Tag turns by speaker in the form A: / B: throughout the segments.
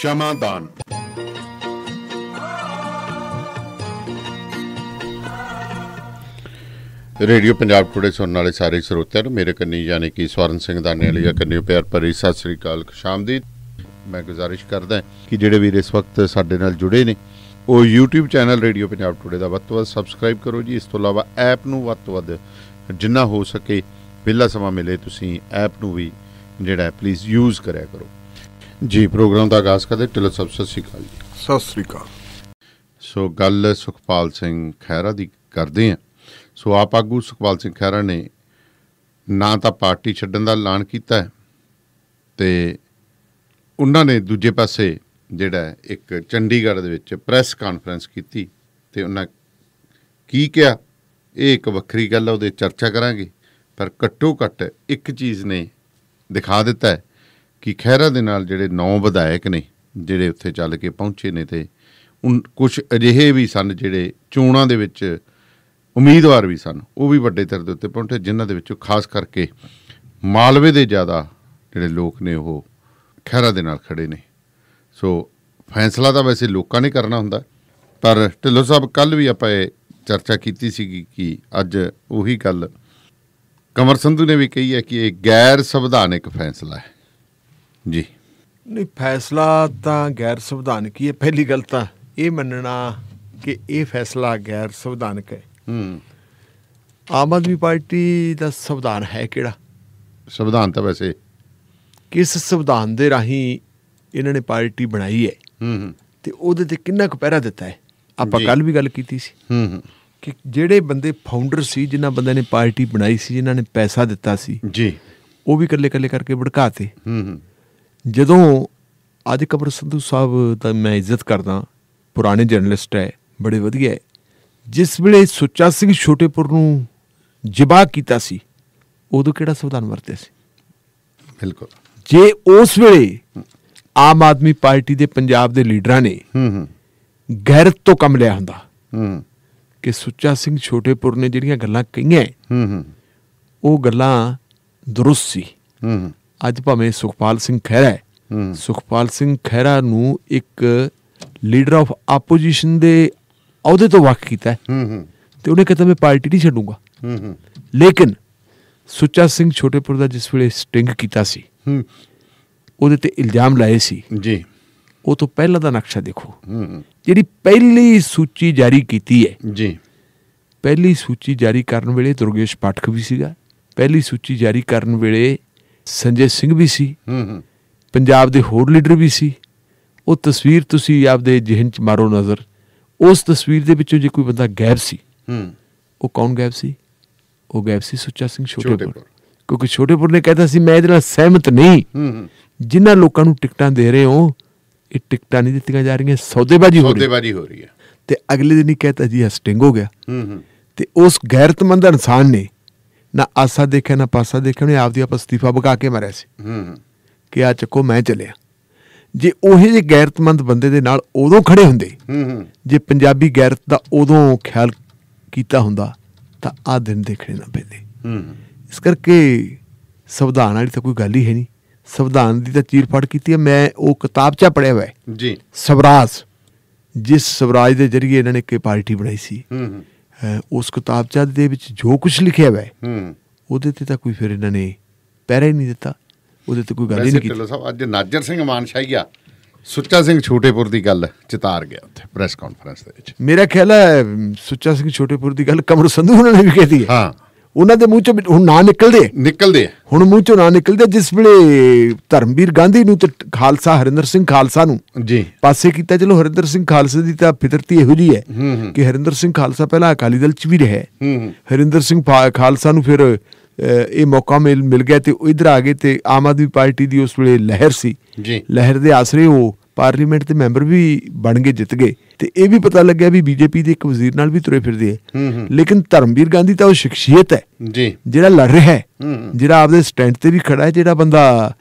A: ਸ਼ਮਾਦਾਨ। Radio Punjab today ਸੁਣਨ ਵਾਲੇ ਸਾਰੇ ਸਰੋਤਿਆਂ ਨੂੰ ਮੇਰੇ ਕੰਨੀ ਯਾਨੀ ਕਿ ਸਵਰਨ ਸਿੰਘ ਦਾਨੇ ਵਾਲੀ ਕੰਨੀ ਪਿਆਰ ਭਰੀ ਸਤਿ ਸ੍ਰੀ ਅਕਾਲ ਖੁਸ਼ਾਮਦੀਦ ਮੈਂ ਗੁਜ਼ਾਰਿਸ਼ ਕਰਦਾ ਕਿ ਜਿਹੜੇ ਵੀਰ ਇਸ ਵਕਤ ਸਾਡੇ ਨਾਲ ਜੁੜੇ ਨੇ, ਉਹ YouTube channel radio Punjab today ਦਾ ਵੱਧ ਤੋਂ ਵੱਧ ਸਬਸਕ੍ਰਾਈਬ ਕਰੋ ਜੀ। ਇਸ ਤੋਂ ਇਲਾਵਾ ਐਪ ਨੂੰ ਵੱਧ ਤੋਂ ਵੱਧ ਜਿੰਨਾ ਹੋ ਸਕੇ ਵਿਹਲਾ ਸਮਾਂ ਮਿਲੇ ਤੁਸੀਂ ਐਪ ਨੂੰ ਵੀ ਜਿਹੜਾ ਪਲੀਜ਼ ਯੂਜ਼ ਕਰਿਆ ਕਰੋ। ਜੀ ਪ੍ਰੋਗਰਾਮ ਦਾ ਆਗਾਜ਼ ਕਰਦੇ ਟਿਲੋ ਸਭ ਸਤਿ ਸ੍ਰੀ ਅਕਾਲ ਜੀ।
B: ਸਤਿ ਸ੍ਰੀ ਅਕਾਲ।
A: ਸੋ ਗੱਲ ਸੁਖਪਾਲ ਸਿੰਘ ਖਹਿਰਾ ਦੀ ਕਰਦੇ ਆ ਸੋ ਆਪ ਆਗੂ ਸੁਖਪਾਲ ਸਿੰਘ ਖਹਿਰਾ ਨੇ ਨਾ ਤਾਂ ਪਾਰਟੀ ਛੱਡਣ ਦਾ ਐਲਾਨ ਕੀਤਾ ਹੈ ਤੇ ਉਹਨਾਂ ਨੇ ਦੂਜੇ ਪਾਸੇ ਜਿਹੜਾ ਇੱਕ ਚੰਡੀਗੜ੍ਹ ਦੇ ਵਿੱਚ ਪ੍ਰੈਸ ਕਾਨਫਰੰਸ ਕੀਤੀ ਤੇ ਉਹਨਾਂ ਕੀ ਕਿਹਾ? ਇਹ ਇੱਕ ਵੱਖਰੀ ਗੱਲ ਹੈ ਉਹਦੇ ਚਰਚਾ ਕਰਾਂਗੇ ਪਰ ਘੱਟੋ ਘੱਟ ਇੱਕ ਚੀਜ਼ ਨੇ ਦਿਖਾ ਦਿੱਤਾ ਹੈ। ਕਿ ਖਹਿਰਾ ਦੇ ਨਾਲ ਜਿਹੜੇ ਨੌ ਵਿਧਾਇਕ ਨੇ, ਜਿਹੜੇ ਉੱਥੇ ਚੱਲ ਕੇ ਪਹੁੰਚੇ ਨੇ ਤੇ ਕੁਝ ਅਜਿਹੇ ਵੀ ਸਨ ਜਿਹੜੇ ਚੋਣਾਂ ਦੇ ਵਿੱਚ ਉਮੀਦਵਾਰ ਵੀ ਸਨ। ਉਹ ਵੀ ਵੱਡੇ ਤਰ ਦੇ ਉੱਤੇ ਪਹੁੰਚੇ, ਜਿਨ੍ਹਾਂ ਦੇ ਵਿੱਚੋਂ ਖਾਸ ਕਰਕੇ ਮਾਲਵੇ ਦੇ ਜ਼ਿਆਦਾ ਜਿਹੜੇ ਲੋਕ ਨੇ, ਉਹ ਖਹਿਰਾ ਦੇ ਨਾਲ ਖੜੇ ਨੇ। ਸੋ ਫੈਸਲਾ ਤਾਂ ਵੈਸੇ ਲੋਕਾਂ ਨੇ ਕਰਨਾ ਹੁੰਦਾ, ਪਰ ਢਿੱਲੋਂ ਸਾਹਿਬ ਕੱਲ ਵੀ ਆਪਾਂ ਇਹ ਚਰਚਾ ਕੀਤੀ ਸੀਗੀ ਕਿ ਅੱਜ ਉਹੀ ਗੱਲ ਕਮਰ ਸੰਧੂ ਨੇ ਵੀ ਕਹੀ ਹੈ ਕਿ ਇਹ ਗੈਰ ਸੰਵਿਧਾਨਿਕ ਫੈਸਲਾ ਹੈ। ਜੀ।
B: ਨਹੀਂ ਫੈਸਲਾ ਤਾਂ ਗੈਰ ਸੰਵਿਧਾਨਕ ਹੀ ਹੈ ਪਹਿਲੀ ਗੱਲ ਤਾਂ ਇਹ ਮੰਨਣਾ ਕਿ ਇਹ ਫੈਸਲਾ ਗੈਰ ਸੰਵਿਧਾਨਕ ਹੈ।
A: ਹੂੰ।
B: ਆਮ ਆਦਮੀ ਪਾਰਟੀ ਦਾ ਸੰਵਿਧਾਨ ਹੈ ਕਿਹੜਾ?
A: ਸੰਵਿਧਾਨ ਤਾਂ ਵੈਸੇ।
B: ਕਿਸ ਸੰਵਿਧਾਨ ਦੇ ਰਾਹੀਂ ਇਹਨਾਂ ਨੇ ਪਾਰਟੀ ਬਣਾਈ ਹੈ?
A: ਹੂੰ
B: ਤੇ ਉਹਦੇ ਤੇ ਕਿੰਨਾ ਕੁ ਪਹਿਰਾ ਦਿੱਤਾ ਹੈ? ਆਪਾਂ। ਕੱਲ ਵੀ ਗੱਲ ਕੀਤੀ ਸੀ।
A: ਹੂੰ ਹੂੰ।
B: ਕਿ ਜਿਹੜੇ ਬੰਦੇ ਫਾਊਂਡਰ ਸੀ ਜਿਨ੍ਹਾਂ ਬੰਦਿਆਂ ਨੇ ਪਾਰਟੀ ਬਣਾਈ ਸੀ ਜਿਨ੍ਹਾਂ ਨੇ ਪੈਸਾ ਦਿੱਤਾ ਸੀ
A: ਜੀ।
B: ਉਹ ਵੀ ਇਕੱਲੇ ਇਕੱਲੇ ਕਰਕੇ ਭੜਕਾਤੇ।
A: ਹੂੰ ਹੂੰ।
B: ਜਦੋਂ ਅੱਜ ਕਬਰ ਸੰਧੂ ਸਾਹਿਬ ਦਾ ਮੈਂ ਇੱਜ਼ਤ ਕਰਦਾ ਪੁਰਾਣੇ ਜਰਨਲਿਸਟ ਹੈ ਬੜੇ ਵਧੀਆ ਹੈ ਜਿਸ ਵੇਲੇ ਸੁੱਚਾ ਸਿੰਘ ਛੋਟੇਪੁਰ ਨੂੰ ਜਿਬਾ ਕੀਤਾ ਸੀ ਉਦੋਂ ਕਿਹੜਾ ਸੰਵਿਧਾਨ ਵਰਤਿਆ ਸੀ?
A: ਬਿਲਕੁਲ।
B: ਜੇ ਉਸ ਵੇਲੇ ਆਮ ਆਦਮੀ ਪਾਰਟੀ ਦੇ ਪੰਜਾਬ ਦੇ ਲੀਡਰਾਂ ਨੇ
A: ਹੂੰ ਹੂੰ।
B: ਗੈਰਤ ਤੋਂ ਕੰਮ ਲਿਆ ਹੁੰਦਾ
A: ਹੂੰ।
B: ਕਿ ਸੁੱਚਾ ਸਿੰਘ ਛੋਟੇਪੁਰ ਨੇ ਜਿਹੜੀਆਂ ਗੱਲਾਂ ਕਹੀਆਂ
A: ਹੂੰ ਹੂੰ।
B: ਉਹ ਗੱਲਾਂ ਦਰੁਸਤ ਸੀ।
A: ਹੂੰ
B: ਅੱਜ ਭਾਵੇਂ ਸੁਖਪਾਲ ਸਿੰਘ ਖਹਿਰਾ ਹੈ। ਸੁਖਪਾਲ ਸਿੰਘ ਖਹਿਰਾ ਨੂੰ ਇੱਕ ਲੀਡਰ ਆਫ ਆਪੋਜੀਸ਼ਨ ਦੇ ਅਹੁਦੇ ਤੋਂ ਵੱਖ ਕੀਤਾ ਹੈ।
A: ਹੂੰ ਹੂੰ।
B: ਤੇ ਉਹਨੇ ਕਹਿੰਦਾ ਮੈਂ ਪਾਰਟੀ ਨਹੀਂ ਛੱਡੂੰਗਾ।
A: ਹੂੰ ਹੂੰ।
B: ਲੇਕਿਨ ਸੁੱਚਾ ਸਿੰਘ ਛੋਟੇਪੁਰ ਦਾ ਜਿਸ ਵੇਲੇ ਸਟਿੰਗ ਕੀਤਾ ਸੀ
A: ਹੂੰ।
B: ਉਹਦੇ ਤੇ ਇਲਜ਼ਾਮ ਲਾਏ ਸੀ।
A: ਜੀ।
B: ਉਹ ਤੋਂ ਪਹਿਲਾਂ ਦਾ ਨਕਸ਼ਾ ਦੇਖੋ।
A: ਹੂੰ।
B: ਜਿਹੜੀ ਪਹਿਲੀ ਸੂਚੀ ਜਾਰੀ ਕੀਤੀ ਹੈ।
A: ਜੀ।
B: ਪਹਿਲੀ ਸੂਚੀ ਜਾਰੀ ਕਰਨ ਵੇਲੇ ਦੁਰਗੇਸ਼ ਪਾਠਕ ਵੀ ਸੀਗਾ। ਪਹਿਲੀ ਸੂਚੀ ਜਾਰੀ ਕਰਨ ਵੇਲੇ ਸੰਜੇ ਸਿੰਘ ਵੀ ਸੀ।
A: ਹੂੰ ਹੂੰ।
B: ਪੰਜਾਬ ਦੇ ਹੋਰ ਲੀਡਰ ਵੀ ਸੀ। ਉਹ ਤਸਵੀਰ ਤੁਸੀਂ ਆਪਦੇ ਜ਼ਿਹਨ 'ਚ ਮਾਰੋ ਨਜ਼ਰ। ਉਸ ਤਸਵੀਰ ਦੇ ਵਿੱਚੋਂ ਜੇ ਕੋਈ ਬੰਦਾ ਗਾਇਬ ਸੀ
A: ਹੂੰ।
B: ਉਹ ਕੌਣ ਗਾਇਬ ਸੀ? ਉਹ ਗਾਇਬ ਸੀ ਸੁੱਚਾ ਸਿੰਘ ਛੋਟੇਪੁਰ। ਕਿਉਂਕਿ ਛੋਟੇਪੁਰ ਨੇ ਕਹਿਤਾ ਸੀ ਮੈਂ ਇਹਦੇ ਨਾਲ ਸਹਿਮਤ ਨਹੀਂ।
A: ਹੂੰ ਹੂੰ।
B: ਜਿਨ੍ਹਾਂ ਲੋਕਾਂ ਨੂੰ ਟਿਕਟਾਂ ਦੇ ਰਹੇ ਹੋ ਇਹ ਟਿਕਟਾਂ ਨਹੀਂ ਦਿੱਤੀਆਂ ਜਾ ਰਹੀਆਂ ਸੌਦੇਬਾਜ਼ੀ ਹੋ ਰਹੀ ਹੈ।
A: ਸੌਦੇਬਾਜ਼ੀ ਹੋ ਰਹੀ ਹੈ।
B: ਤੇ ਅਗਲੇ ਦਿਨ ਹੀ ਕਹਿਤਾ ਜੀ ਸਟਿੰਗ ਹੋ ਗਿਆ।
A: ਹੂੰ ਹੂੰ।
B: ਤੇ ਉਸ ਗੈਰਤਮੰਦ ਇਨਸਾਨ ਨੇ ਨਾ ਆਸਾ ਦੇਖਿਆ ਨਾ ਪਾਸਾ ਦੇਖਿਆ ਉਹਨੇ ਆਪਦੀ ਆਪ ਅਸਤੀਫਾ ਬਗਾ ਕੇ ਮਾਰਿਆ ਸੀ।
A: ਹੂੰ।
B: ਕਿ ਆ ਚੱਕੋ ਮੈਂ ਚੱਲਿਆ। ਜੇ ਉਹੇ ਜਿਹੇ ਗੈਰਤਮੰਦ ਬੰਦੇ ਦੇ ਨਾਲ ਉਦੋਂ ਖੜੇ ਹੁੰਦੇ
A: ਹੂੰ ਹੂੰ।
B: ਜੇ ਪੰਜਾਬੀ ਗੈਰਤ ਦਾ ਉਦੋਂ ਖਿਆਲ ਕੀਤਾ ਹੁੰਦਾ ਤਾਂ ਆ ਦਿਨ ਦੇਖਣੇ ਨਾ ਪੈਂਦੇ।
A: ਹੂੰ।
B: ਇਸ ਕਰਕੇ ਸੰਵਿਧਾਨ ਵਾਲੀ ਤਾਂ ਕੋਈ ਗੱਲ ਹੀ ਹੈ ਨਹੀਂ। ਸੰਵਿਧਾਨ ਦੀ ਤਾਂ ਚੀਰ ਫਾੜ ਕੀਤੀ ਹੈ। ਮੈਂ ਉਹ ਕਿਤਾਬ 'ਚ ਪੜਿਆ ਹੋਇਆ
A: ਜੀ।
B: ਸਵਰਾਜ ਜਿਸ ਸਵਰਾਜ ਦੇ ਜਰੀਏ ਇਹਨਾਂ ਨੇ ਇੱਕ ਪਾਰਟੀ ਬਣਾਈ ਸੀ।
A: ਹੂੰ ਹੂੰ।
B: ਉਸ ਕਿਤਾਬ 'ਚ ਦੇ ਵਿੱਚ ਜੋ ਕੁਝ ਲਿਖਿਆ ਹੋਇਆ ਹੈ
A: ਹੂੰ।
B: ਉਹਦੇ ਤੇ ਤਾਂ ਕੋਈ ਫਿਰ ਇਹਨਾਂ ਨੇ ਪਹਿਰਾ ਹੀ ਨਹੀਂ ਦਿੱਤਾ। ਉਹਦੇ ਤੇ ਕੋਈ ਗੱਲ ਹੀ ਨਹੀਂ ਕੀਤੀ।
A: ਸਾਹਿਬ ਅੱਜ ਨਾਜਰ ਸਿੰਘ ਮਾਨਸ਼ਾਹੀਆ ਸੁੱਚਾ ਸਿੰਘ ਛੋਟੇਪੁਰ ਦੀ ਗੱਲ ਚਿਤਾਰ ਗਿਆ ਉੱਥੇ ਪ੍ਰੈਸ ਕਾਨਫਰੰਸ ਦੇ ਵਿੱਚ।
B: ਮੇਰਾ ਖਿਆਲ ਹੈ ਸੁੱਚਾ ਸਿੰਘ ਛੋਟੇਪੁਰ ਦੀ ਗੱਲ ਕਮਰ ਸੰਧੂ ਨੇ ਵੀ ਕਹਿਤੀ ਹੈ।
A: ਹਾਂ।
B: ਉਹਨਾਂ ਦੇ ਮੂੰਹ ਚੋਂ ਹੁਣ ਨਾਂ ਨਿਕਲਦੇ।
A: ਨਿਕਲਦੇ।
B: ਹੁਣ ਮੂੰਹ ਚੋਂ ਨਾਂ ਨਿਕਲਦੇ ਜਿਸ ਵੇਲੇ ਧਰਮਵੀਰ ਗਾਂਧੀ ਨੂੰ ਤੇ ਖਾਲਸਾ ਹਰਿੰਦਰ ਸਿੰਘ ਖਾਲਸਾ ਨੂੰ
A: ਜੀ।
B: ਪਾਸੇ ਕੀਤਾ ਚਲੋ ਹਰਿੰਦਰ ਸਿੰਘ ਖਾਲਸਾ ਦੀ ਤਾਂ ਫਿਤਰਤੀ ਇਹੋ ਜੀ ਹੈ ਕਿ ਹਰਿੰਦਰ ਸਿੰਘ ਖਾਲਸਾ ਪਹਿਲਾਂ ਅਕਾਲੀ ਦਲ ਚ ਵੀ ਰਿਹਾ ਹਰਿੰਦਰ ਸਿੰਘ ਖਾਲਸਾ ਨੂੰ ਫਿਰ ਇਹ ਮੌਕਾ ਮਿਲ ਮਿਲ ਗਿਆ ਤੇ ਇਧਰ ਆ ਗਏ ਤੇ ਆਮ ਆਦਮੀ ਪਾਰਟੀ ਦੀ ਉਸ ਵੇਲੇ ਲਹਿਰ ਸੀ।
A: ਜੀ।
B: ਲਹਿਰ ਦੇ ਆਸਰੇ ਉਹ ਪਾਰਲੀਮੈਂਟ ਦੇ ਮੈਂਬਰ ਵੀ ਬਣ ਗਏ ਜਿੱਤ ਗਏ। ਤੇ ਇਹ ਵੀ ਪਤਾ ਲੱਗਿਆ ਵੀ ਬੀਜੇਪੀ ਦੇ ਇੱਕ ਵਜ਼ੀਰ ਨਾਲ ਵੀ ਤੁਰੇ ਫਿਰਦੇ ਹੈ ਲੇਕਿਨ ਧਰਮਵੀਰ ਗਾਂਧੀ ਤਾਂ ਉਹ ਸ਼ਖਸੀਅਤ ਹੈ।
A: ਜੀ।
B: ਜਿਹੜਾ ਲੜ ਰਿਹਾ ਹੈ। ਜਿਹੜਾ ਆਪਦੇ ਸਟੈਂਡ ਤੇ ਵੀ ਖੜਾ ਹੈ ਜਿਹੜਾ ਬੰਦਾ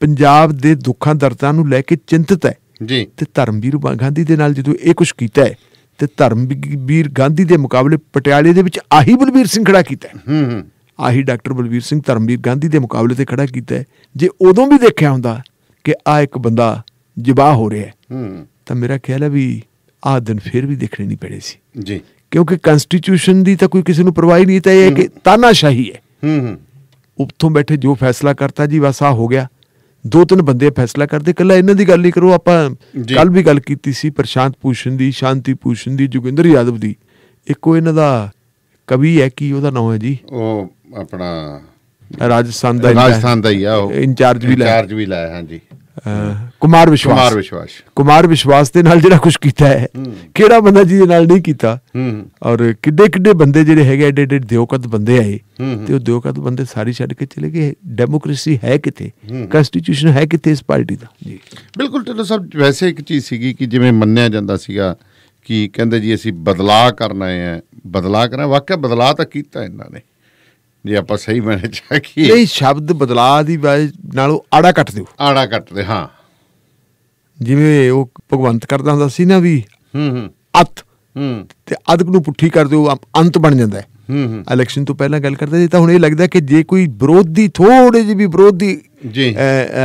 B: ਪੰਜਾਬ ਦੇ ਦੁੱਖਾਂ ਦਰਦਾਂ ਨੂੰ ਲੈ ਕੇ ਚਿੰਤਤ ਹੈ।
A: ਜੀ।
B: ਤੇ ਧਰਮਵੀਰ ਗਾਂਧੀ ਦੇ ਨਾਲ ਜਦੋਂ ਇਹ ਕੁਝ ਕੀਤਾ ਹੈ ਤੇ ਧਰਮਵੀਰ ਗਾਂਧੀ ਦੇ ਮੁਕਾਬਲੇ ਪਟਿਆਲੇ ਦੇ ਵਿੱਚ ਆਹੀ ਬਲਬੀਰ ਸਿੰਘ ਖੜਾ ਕੀਤਾ ਹੈ।
A: ਹੂੰ ਹੂੰ।
B: ਆਹੀ ਡਾਕਟਰ ਬਲਬੀਰ ਸਿੰਘ ਧਰਮਵੀਰ ਗਾਂਧੀ ਦੇ ਮੁਕਾਬਲੇ ਤੇ ਖੜਾ ਕੀਤਾ ਹੈ। ਜੇ ਉਦੋਂ ਵੀ ਦੇਖਿਆ ਹੁੰਦਾ ਕਿ ਆ ਇੱਕ ਬੰਦਾ ਜਿਬਾ ਹੋ ਰਿਹਾ ਹੈ
A: ਹੂੰ।
B: ਤਾਂ ਮੇਰਾ ਖਿਆਲ ਹੈ ਵੀ ਆਹ ਦਿਨ ਫਿਰ ਵੀ ਦੇਖਣੇ ਨਹੀਂ ਪੈਣੇ ਸੀ।
A: ਜੀ।
B: ਕਿਉਂਕਿ ਕਨਸਟੀਟਿਊਸ਼ਨ ਦੀ ਤਾਂ ਕੋਈ ਕਿਸੇ ਨੂੰ ਪਰਵਾਹ ਹੀ ਨਹੀਂ ਤਾਂ ਇਹ ਹੈ ਕਿ ਤਾਨਾਸ਼ਾਹੀ ਹੈ।
A: ਹੂੰ ਹੂੰ।
B: ਉੱਥੋਂ ਬੈਠੇ ਜੋ ਫੈਸਲਾ ਕਰਤਾ ਜੀ ਬਸ ਆ ਹੋ ਗਿਆ। ਦੋ ਤਿੰਨ ਬੰਦੇ ਫੈਸਲਾ ਕਰਦੇ ਕੱਲਾ ਇਹਨਾਂ ਦੀ ਗੱਲ ਨਹੀਂ ਕਰੋ ਆਪਾਂ। ਕੱਲ ਵੀ ਗੱਲ ਕੀਤੀ ਸੀ ਪ੍ਰਸ਼ਾਂਤ ਭੂਸ਼ਣ ਦੀ ਸ਼ਾਂਤੀ ਭੂਸ਼ਣ ਦੀ ਜੋਗਿੰਦਰ ਯਾਦਵ ਦੀ। ਇੱਕੋ ਇਹਨਾਂ ਦਾ ਕਵੀ ਹੈ ਕੀ ਉਹਦਾ ਨਾਮ ਹੈ ਜੀ?
A: ਉਹ ਆਪਣਾ
B: ਰਾਜਸਥਾਨ ਦਾ
A: ਰਾਜਸਥਾਨ ਦਾ ਹੀ ਆ ਉਹ।
B: ਇੰਚਾਰਜ ਵੀ ਲਾਇਆ।
A: ਇੰਚਾਰਜ ਵੀ ਲਾਇਆ ਹਾਂਜੀ।
B: ਕੁਮਾਰ ਵਿਸ਼ਵਾਸ।
A: ਕੁਮਾਰ ਵਿਸ਼ਵਾਸ।
B: ਕੁਮਾਰ ਵਿਸ਼ਵਾਸ ਦੇ ਨਾਲ ਜਿਹੜਾ ਕੁਝ ਕੀਤਾ ਹੈ ਕਿਹੜਾ ਬੰਦਾ ਜੀ ਦੇ ਨਾਲ ਨਹੀਂ ਕੀਤਾ? ਔਰ ਕਿੱਡੇ ਕਿੱਡੇ ਬੰਦੇ ਜਿਹੜੇ ਹੈਗੇ ਐਡੇ ਐਡੇ ਦਿਓਕਤ ਬੰਦੇ ਆਏ। ਤੇ ਉਹ ਦਿਓਕਤ ਬੰਦੇ ਸਾਰੀ ਛੱਡ ਕੇ ਚਲੇ ਗਏ। ਡੈਮੋਕ੍ਰੇਸੀ ਹੈ ਕਿਤੇ। ਕਨਸਟੀਟਿਊਸ਼ਨ ਹੈ ਕਿਤੇ ਇਸ ਪਾਰਟੀ ਦਾ? ਜੀ।
A: ਬਿਲਕੁਲ ਢਿੱਲੋਂ ਸਾਹਿਬ ਵੈਸੇ ਇੱਕ ਚੀਜ਼ ਸੀਗੀ ਕਿ ਜਿਵੇਂ ਮੰਨਿਆ ਜਾਂਦਾ ਸੀਗਾ ਕਿ ਕਹਿੰਦੇ ਜੀ ਅਸੀਂ ਬਦਲਾਅ ਕਰਨਾ ਹੈ ਬਦਲਾਅ ਕਰਨਾ ਵਾਕਿਆ ਬਦਲਾਅ ਤਾਂ ਕੀਤਾ ਇਹਨਾਂ ਨੇ। ਜੇ ਆਪਾਂ ਸਹੀ ਮੈਨੇ ਚਾਹੀਏ
B: ਨਹੀਂ ਸ਼ਬਦ ਬਦਲਾਅ ਦੀ ਨਾਲੋਂ ਆੜਾ ਕੱਟ ਦਿਓ।
A: ਆੜਾ ਕੱਟਦੇ ਹਾਂ।
B: ਜਿਵੇਂ ਉਹ ਭਗਵੰਤ ਕਰਦਾ ਹੁੰਦਾ ਸੀ ਨਾ ਵੀ
A: ਹੂੰ ਹੂੰ।
B: ਅਤ।
A: ਹੂੰ।
B: ਤੇ ਅਦਕ ਨੂੰ ਪੁੱਠੀ ਕਰ ਦਿਓ ਅੰਤ ਬਣ ਜਾਂਦਾ ਹੈ।
A: ਹੂੰ ਹੂੰ।
B: ਇਲੈਕਸ਼ਨ ਤੋਂ ਪਹਿਲਾਂ ਗੱਲ ਕਰਦੇ ਸੀ ਤਾਂ ਹੁਣ ਇਹ ਲੱਗਦਾ ਕਿ ਜੇ ਕੋਈ ਵਿਰੋਧੀ ਥੋੜੇ ਜਿਹੀ ਵੀ ਵਿਰੋਧੀ
A: ਜੀ।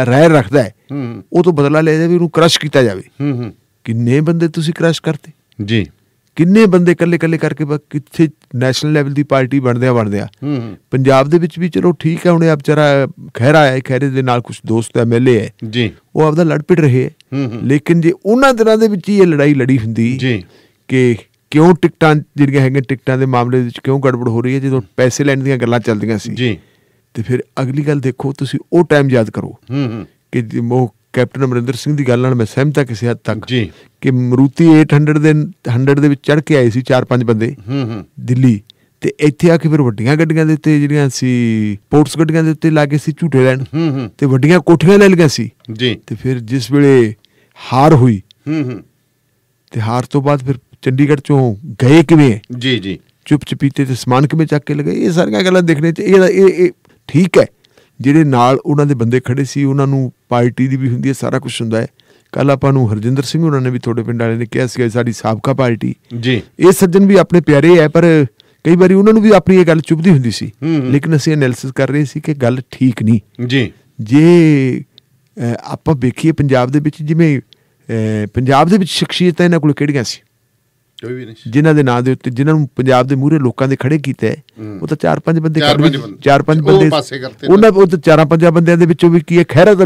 B: ਰਹਿ ਰੱਖਦਾ ਹੈ ਉਹ ਤੋਂ ਬਦਲਾ ਲਿਆ ਜਾਵੇ ਉਹਨੂੰ ਕ੍ਰਸ਼ ਕੀਤਾ ਜਾਵੇ।
A: ਹੂੰ ਹੂੰ।
B: ਕਿੰਨੇ ਬੰਦੇ ਤੁਸੀਂ ਕ੍ਰਸ਼ ਕਰਤੇ?
A: ਜੀ।
B: ਕਿੰਨੇ ਬੰਦੇ ਇਕੱਲੇ ਇਕੱਲੇ ਕਰਕੇ ਕਿੱਥੇ ਨੈਸ਼ਨਲ ਲੈਵਲ ਦੀ ਪਾਰਟੀ ਬਣਦੇ ਆ ਬਣਦੇ ਆ ਪੰਜਾਬ ਦੇ ਵਿੱਚ ਵੀ ਚਲੋ ਠੀਕ ਹੈ ਹੁਣ ਇਹ ਵਿਚਾਰਾ ਖਹਿਰਾ ਹੈ ਖਹਿਰੇ ਦੇ ਨਾਲ ਕੁਝ ਦੋਸਤ ਐਮਐਲਏ ਹੈ।
A: ਜੀ।
B: ਉਹ ਆਪਦਾ ਲੜ ਪਿੜ ਰਹੇ ਲੇਕਿਨ ਜੇ ਉਹਨਾਂ ਦਿਨਾਂ ਦੇ ਵਿੱਚ ਹੀ ਇਹ ਲੜਾਈ ਲੜੀ ਹੁੰਦੀ
A: ਜੀ।
B: ਕਿ ਕਿਉਂ ਟਿਕਟਾਂ ਜਿਹੜੀਆਂ ਹੈਗੀਆਂ ਟਿਕਟਾਂ ਦੇ ਮਾਮਲੇ ਵਿੱਚ ਕਿਉਂ ਗੜਬੜ ਹੋ ਰਹੀ ਹੈ ਜਦੋਂ ਪੈਸੇ ਲੈਣ ਦੀਆਂ ਗੱਲਾਂ ਚੱਲਦੀਆਂ ਸੀ।
A: ਜੀ।
B: ਤੇ ਫਿਰ ਅਗਲੀ ਗੱਲ ਦੇਖੋ ਤੁਸੀਂ ਉਹ ਟਾਈਮ ਯਾਦ ਕਰੋ
A: ਹੂੰ ਹੂੰ।
B: ਕਿ ਉਹ ਕੈਪਟਨ ਅਮਰਿੰਦਰ ਸਿੰਘ ਦੀ ਗੱਲ ਨਾਲ ਮੈਂ ਸਹਿਮਤ ਹਾਂ ਕਿਸੇ ਹੱਦ ਤੱਕ
A: ਜੀ।
B: ਕਿ ਮਰੂਤੀ 800 ਦੇ 100 ਦੇ ਵਿੱਚ ਚੜ ਕੇ ਆਏ ਸੀ ਚਾਰ ਪੰਜ ਬੰਦੇ
A: ਹੂੰ ਹੂੰ।
B: ਦਿੱਲੀ। ਤੇ ਇੱਥੇ ਆ ਕੇ ਫਿਰ ਵੱਡੀਆਂ ਗੱਡੀਆਂ ਦੇ ਉੱਤੇ ਜਿਹੜੀਆਂ ਸੀ ਸਪੋਰਟਸ ਗੱਡੀਆਂ ਦੇ ਉੱਤੇ ਲਾ ਕੇ ਸੀ ਝੂਟੇ ਲੈਣ।
A: ਹੂੰ ਹੂੰ।
B: ਤੇ ਵੱਡੀਆਂ ਕੋਠੀਆਂ ਲੈ ਲਈਆਂ ਸੀ।
A: ਜੀ।
B: ਤੇ ਫਿਰ ਜਿਸ ਵੇਲੇ ਹਾਰ ਹੋਈ
A: ਹੂੰ ਹੂੰ।
B: ਤੇ ਹਾਰ ਤੋਂ ਬਾਅਦ ਫਿਰ ਚੰਡੀਗੜ੍ਹ ਚੋਂ ਗਏ ਕਿਵੇਂ?
A: ਜੀ ਜੀ।
B: ਚੁੱਪ ਚਪੀਤੇ ਤੇ ਸਮਾਨ ਕਿਵੇਂ ਚੱਕ ਕੇ ਲਗਾਏ? ਇਹ ਸਾਰੀਆਂ ਗੱਲਾਂ ਦੇਖਣੇ ਚ ਇਹ ਠੀਕ ਹੈ। ਜਿਹੜੇ ਨਾਲ ਉਹਨਾਂ ਦੇ ਬੰਦੇ ਖੜੇ ਸੀ ਉਹਨਾਂ ਨੂੰ ਪਾਰਟੀ ਦੀ ਵੀ ਹੁੰਦੀ ਹੈ ਸਾਰਾ ਕੁਝ ਹੁੰਦਾ ਹੈ। ਕੱਲ ਆਪਾਂ ਨੂੰ ਹਰਜਿੰਦਰ ਸਿੰਘ ਉਹਨਾਂ ਨੇ ਵੀ ਤੁਹਾਡੇ ਪਿੰਡ ਵਾਲੇ ਨੇ ਕਿਹਾ ਸੀ ਸਾਡੀ ਸਾਬਕਾ ਪਾਰਟੀ।
A: ਜੀ।
B: ਇਹ ਸੱਜਣ ਵੀ ਆਪਣੇ ਪਿਆਰੇ ਹੈ ਪਰ ਕਈ ਵਾਰੀ ਉਹਨਾਂ ਨੂੰ ਵੀ ਆਪਣੀ ਇਹ ਗੱਲ ਚੁਭਦੀ ਹੁੰਦੀ ਸੀ। ਲੇਕਿਨ ਅਸੀਂ ਐਨਾਲਿਸਿਸ ਕਰ ਰਹੇ ਸੀ ਕਿ ਗੱਲ ਠੀਕ ਨਹੀਂ।
A: ਜੀ।
B: ਜੇ ਆਪਾਂ ਵੇਖੀਏ ਪੰਜਾਬ ਦੇ ਵਿੱਚ ਜਿਵੇਂ ਪੰਜਾਬ ਦੇ ਵਿੱਚ ਸ਼ਖਸੀਅਤਾਂ ਇਹਨਾਂ ਕੋਲ ਕਿਹੜੀਆਂ ਸੀ?
A: ਕੋਈ ਵੀ ਨਹੀਂ
B: ਜਿਨ੍ਹਾਂ ਦੇ ਨਾਂ ਦੇ ਉੱਤੇ ਜਿਨ੍ਹਾਂ ਨੂੰ ਪੰਜਾਬ ਦੇ ਮੂਹਰੇ ਲੋਕਾਂ ਦੇ ਖੜੇ ਕੀਤਾ ਹੂੰ। ਉਹ ਤਾਂ ਚਾਰ ਪੰਜ ਬੰਦੇ ਕਰ। ਚਾਰ ਪੰਜ ਬੰਦੇ। ਉਹਨਾਂ ਉਹ ਤਾਂ ਚਾਰਾਂ ਪੰਜਾਂ ਬੰਦਿਆਂ ਦੇ ਵਿੱਚੋਂ ਵੀ ਕੀ ਹੈ? ਖੈਰਾ ਤਾਂ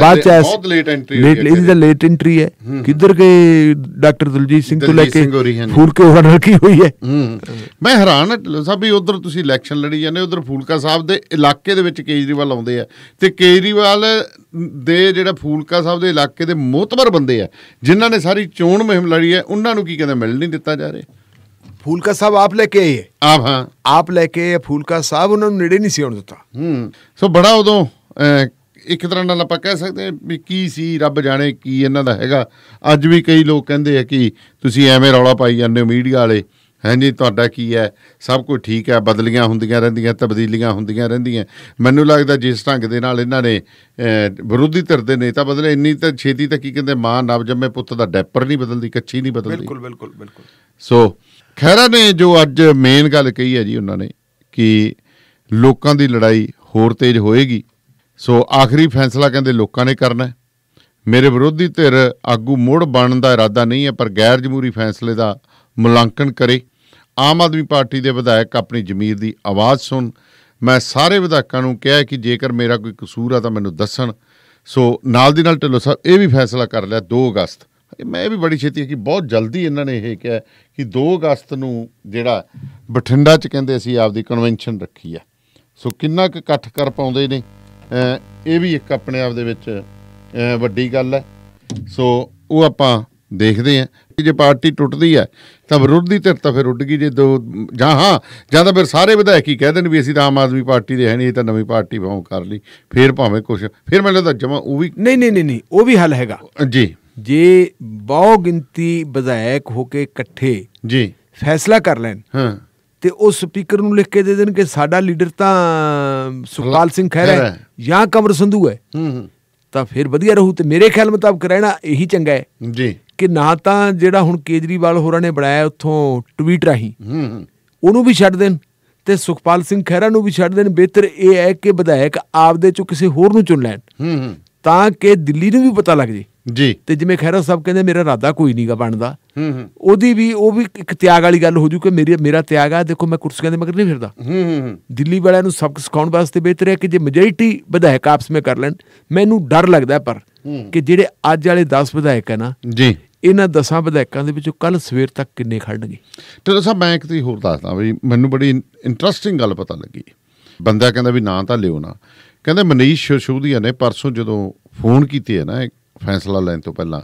A: ਬਾਅਦ ਚ ਆਇਆ, ਬਹੁਤ late- ਹੋਈ ਹੈ
B: ਇਹਦੀ ਤਾਂ ਲੇਟ ਐਂਟਰੀ ਹੈ। ਕਿੱਧਰ ਗਏ ਡਾਕਟਰ ਦਲਜੀਤ ਸਿੰਘ ਤੋਂ ਲੈ ਕੇ?
A: ਸਿੰਘ ਹੋਰੀ, ਹਾਂਜੀ।
B: ਫੂਲ ਕੇ ਉਹਨਾਂ ਨਾਲ ਕੀ ਹੋਈ ਹੈ?
A: ਮੈਂ ਹੈਰਾਨ ਸਾਹਿਬ ਵੀ ਉਧਰ ਤੁਸੀਂ ਇਲੈਕਸ਼ਨ ਲੜੀ ਜਾਂਦੇ ਉਧਰ ਫੂਲਕਾ ਸਾਹਿਬ ਦੇ ਇਲਾਕੇ ਦੇ ਵਿੱਚ ਕੇਜਰੀਵਾਲ ਆਉਂਦੇ ਆ। ਤੇ ਕੇਜਰੀਵਾਲ ਦੇ ਜਿਹੜਾ ਫੂਲਕਾ ਸਾਹਿਬ ਦੇ ਇਲਾਕੇ ਦੇ ਮੋਤਬਰ ਬੰਦੇ ਆ ਜਿਨ੍ਹਾਂ ਨੇ ਸਾਰੀ ਚੋਣ ਮੁਹਿੰਮ ਲੜੀ ਹੈ ਉਹਨਾਂ ਨੂੰ ਕੀ ਕਹਿੰਦੇ ਮਿਲ ਨਹੀਂ ਦਿੱਤਾ ਜਾ ਰਿਹਾ।
B: ਫੂਲਕਾ ਸਾਹਿਬ ਆਪ ਲੈ ਕੇ ਆਏ ਹੈ।
A: ਆਪ ਹਾਂ।
B: ਆਪ ਲੈ ਕੇ ਫੂਲਕਾ ਸਾਹਿਬ ਉਹਨਾਂ ਨੂੰ ਨੇੜੇ ਨਹੀਂ ਸੀ ਆਉਣ ਦਿੱਤਾ।
A: ਹੂੰ। ਸੋ ਬੜਾ ਉਦੋਂ ਇੱਕ ਤਰ੍ਹਾਂ ਨਾਲ ਆਪਾਂ ਕਹਿ ਸਕਦੇ ਹਾਂ ਵੀ ਕੀ ਸੀ ਰੱਬ ਜਾਣੇ ਕੀ ਇਹਨਾਂ ਦਾ ਹੈਗਾ। ਅੱਜ ਵੀ ਕਈ ਲੋਕ ਕਹਿੰਦੇ ਆ ਕਿ ਤੁਸੀਂ ਐਵੇਂ ਰੌਲਾ ਪਾਈ ਜਾਂਦੇ ਹੋ ਮੀਡੀਆ ਵਾਲੇ। ਹਾਂਜੀ ਤੁਹਾਡਾ ਕੀ ਹੈ? ਸਭ ਕੁਝ ਠੀਕ ਹੈ ਬਦਲੀਆਂ ਹੁੰਦੀਆਂ ਰਹਿੰਦੀਆਂ ਤਬਦੀਲੀਆਂ ਹੁੰਦੀਆਂ ਰਹਿੰਦੀਆਂ। ਮੈਨੂੰ ਲੱਗਦਾ ਜਿਸ ਢੰਗ ਦੇ ਨਾਲ ਇਹਨਾਂ ਨੇ ਵਿਰੋਧੀ ਧਿਰ ਦੇ ਨੇਤਾ ਬਦਲੇ ਇੰਨੀ ਤਾਂ ਛੇਤੀ ਤਾਂ ਕੀ ਕਹਿੰਦੇ ਮਾਂ ਨਵ ਜੰਮੇ ਪੁੱਤ ਦਾ ਡੈਪਰ ਨਹੀਂ ਬਦਲਦੀ ਕੱਚੀ ਨਹੀਂ ਬਦਲਦੀ।
B: ਬਿਲਕੁਲ ਬਿਲਕੁਲ ਬਿਲਕੁਲ।
A: ਸੋ ਖਹਿਰਾ ਨੇ ਜੋ ਅੱਜ ਮੇਨ ਗੱਲ ਕਹੀ ਹੈ ਜੀ ਉਹਨਾਂ ਨੇ ਕਿ ਲੋਕਾਂ ਦੀ ਲੜਾਈ ਹੋਰ ਤੇਜ਼ ਹੋਏਗੀ। ਸੋ ਆਖਰੀ ਫੈਸਲਾ ਕਹਿੰਦੇ ਲੋਕਾਂ ਨੇ ਕਰਨਾ ਹੈ। ਮੇਰੇ ਵਿਰੋਧੀ ਧਿਰ ਆਗੂ ਮੁੜ ਬਣਨ ਦਾ ਇਰਾਦਾ ਨਹੀਂ ਹੈ, ਪਰ ਗੈਰ ਜਮਹੂਰੀ ਫੈਸਲੇ ਦਾ ਮੁਲਾਂਕਣ ਕਰੇ। ਆਮ ਆਦਮੀ ਪਾਰਟੀ ਦੇ ਵਿਧਾਇਕ ਆਪਣੀ ਜ਼ਮੀਰ ਦੀ ਆਵਾਜ਼ ਸੁਣ। ਮੈਂ ਸਾਰੇ ਵਿਧਾਇਕਾਂ ਨੂੰ ਕਿਹਾ ਕਿ ਜੇਕਰ ਮੇਰਾ ਕੋਈ ਕਸੂਰ ਆ ਤਾਂ ਮੈਨੂੰ ਦੱਸਣ। ਸੋ ਨਾਲ ਦੀ ਨਾਲ ਢਿੱਲੋਂ ਸਾਹਿਬ, ਇਹ ਵੀ ਫੈਸਲਾ ਕਰ ਲਿਆ 2 ਅਗਸਤ। ਮੈਂ ਇਹ ਵੀ ਬੜੀ ਛੇਤੀ ਹੈ ਕਿ ਬਹੁਤ ਜਲਦੀ ਇਹਨਾਂ ਨੇ ਇਹ ਕਿਹਾ ਕਿ 2 ਅਗਸਤ ਨੂੰ ਜਿਹੜਾ ਬਠਿੰਡਾ 'ਚ ਕਹਿੰਦੇ ਅਸੀਂ ਆਪਦੀ ਕਨਵੈਨਸ਼ਨ ਰੱਖੀ ਆ। ਸੋ ਕਿੰਨਾ ਕੁ ਇਕੱਠ ਕਰ ਪਾਉਂਦੇ ਨੇ। ਇਹ ਵੀ ਇੱਕ ਆਪਣੇ ਆਪ ਦੇ ਵਿੱਚ ਵੱਡੀ ਗੱਲ ਹੈ। ਸੋ ਉਹ ਆਪਾਂ ਦੇਖਦੇ ਹਾਂ ਕਿ ਜੇ ਪਾਰਟੀ ਟੁੱਟਦੀ ਹੈ ਤਾਂ ਵਿਰੋਧੀ ਧਿਰ ਤਾਂ ਫਿਰ ਉੱਡ ਗਈ। ਜੇ ਦੋ ਜਾਂ ਹਾਂ ਜਾਂ ਤਾਂ ਫਿਰ ਸਾਰੇ ਵਿਧਾਇਕ ਹੀ ਕਹਿ ਦੇਣ ਵੀ ਅਸੀਂ ਤਾਂ ਆਮ ਆਦਮੀ ਪਾਰਟੀ ਦੇ ਹੈ ਨਹੀਂ ਇਹ ਤਾਂ ਨਵੀਂ ਪਾਰਟੀ ਭਾਵੇਂ ਕਰ ਲਈ। ਫਿਰ ਭਾਵੇਂ ਕੁਛ ਫਿਰ ਮੈਨੂੰ ਲੱਗਦਾ ਜਮਾ ਉਹ ਵੀ
B: ਨਹੀਂ ਨਹੀਂ ਨਹੀਂ ਨਹੀਂ ਉਹ ਵੀ ਹੱਲ ਹੈਗਾ।
A: ਜੀ।
B: ਜੇ ਬਹੁ ਗਿਣਤੀ ਵਿਧਾਇਕ ਹੋ ਕੇ ਇਕੱਠੇ
A: ਜੀ।
B: ਫੈਸਲਾ ਕਰ ਲੈਣ
A: ਹਾਂ।
B: ਤੇ ਉਹ ਸਪੀਕਰ ਨੂੰ ਲਿਖ ਕੇ ਦੇ ਦੇਣ ਕਿ ਸਾਡਾ ਲੀਡਰ ਤਾਂ ਸੁਖਪਾਲ ਸਿੰਘ ਖਹਿਰਾ ਹੈ
A: ਹੈ।
B: ਜਾਂ ਕਮਰ ਸੰਧੂ ਹੈ।
A: ਹੂੰ ਹੂੰ।
B: ਤਾਂ ਫਿਰ ਵਧੀਆ ਰਹੂ ਤੇ ਮੇਰੇ ਖਿਆਲ ਮੁਤਾਬਕ ਰਹਿਣਾ ਇਹੀ ਚੰਗਾ ਹੈ
A: ਜੀ।
B: ਕਿ ਨਾ ਤਾਂ ਜਿਹੜਾ ਹੁਣ ਕੇਜਰੀਵਾਲ ਹੋਰਾਂ ਨੇ ਬਣਾਇਆ ਉੱਥੋਂ ਟਵੀਟ ਰਾਹੀਂ
A: ਹੂੰ ਹੂੰ।
B: ਉਹਨੂੰ ਵੀ ਛੱਡ ਦੇਣ ਤੇ ਸੁਖਪਾਲ ਸਿੰਘ ਖਹਿਰਾ ਨੂੰ ਵੀ ਛੱਡ ਦੇਣ। ਬਿਹਤਰ ਇਹ ਹੈ ਕਿ ਵਿਧਾਇਕ ਆਪਦੇ ਚੋਂ ਕਿਸੇ ਹੋਰ ਨੂੰ ਚੁਣ ਲੈਣ
A: ਹੂੰ ਹੂੰ।
B: ਤਾਂ ਕਿ ਦਿੱਲੀ ਨੂੰ ਵੀ ਪਤਾ ਲੱਗ ਜੇ।
A: ਜੀ।
B: ਤੇ ਜਿਵੇਂ ਖਹਿਰਾ ਸਾਹਿਬ ਕਹਿੰਦੇ ਮੇਰਾ ਇਰਾਦਾ ਕੋਈ ਨਹੀਂਗਾ ਬਣਦਾ।
A: ਹੂੰ ਹੂੰ।
B: ਉਹਦੀ ਵੀ ਉਹ ਵੀ ਇੱਕ ਤਿਆਗ ਵਾਲੀ ਗੱਲ ਹੋ ਜੂ ਕਿ ਮੇਰੀ ਮੇਰਾ ਤਿਆਗ ਆ ਦੇਖੋ ਮੈਂ ਕੁਰਸੀਆਂ ਦੇ ਮਗਰ ਨਹੀਂ ਫਿਰਦਾ।
A: ਹੂੰ ਹੂੰ ਹੂੰ।
B: ਦਿੱਲੀ ਵਾਲਿਆਂ ਨੂੰ ਸਬਕ ਸਿਖਾਉਣ ਵਾਸਤੇ ਬਿਹਤਰ ਹੈ ਕਿ ਜੇ ਮੈਜੋਰਿਟੀ ਵਿਧਾਇਕ ਆਪਸ ਵਿੱਚ ਕਰ ਲੈਣ ਮੈਨੂੰ ਡਰ ਲੱਗਦਾ ਪਰ ਕਿ ਜਿਹੜੇ ਅੱਜ ਵਾਲੇ 10 ਵਿਧਾਇਕ ਹੈ ਨਾ
A: ਜੀ।
B: ਇਹਨਾਂ 10 ਵਿਧਾਇਕਾਂ ਦੇ ਵਿੱਚੋਂ ਕੱਲ ਸਵੇਰ ਤੱਕ ਕਿੰਨੇ ਖੜਨਗੇ?
A: ਤੇ ਸਾਹਿਬ ਮੈਂ ਇੱਕ ਤੀ ਹੋਰ ਦੱਸਦਾ ਵੀ ਮੈਨੂੰ ਬੜੀ ਇੰਟਰਸਟਿੰਗ ਗੱਲ ਪਤਾ ਲੱਗੀ। ਬੰਦਾ ਕਹਿੰਦਾ ਵੀ ਨਾਂ ਤਾਂ ਲਿਓ ਨਾ। ਕਹਿੰਦੇ ਮਨੀਸ਼ ਸ਼ੋਸ਼ੂਦੀਆ ਨੇ ਪਰਸੋਂ ਜਦੋਂ ਫੋਨ ਕੀਤੇ ਹੈ ਨਾ ਫੈਸਲਾ ਲੈਣ ਤੋਂ ਪਹਿਲਾਂ।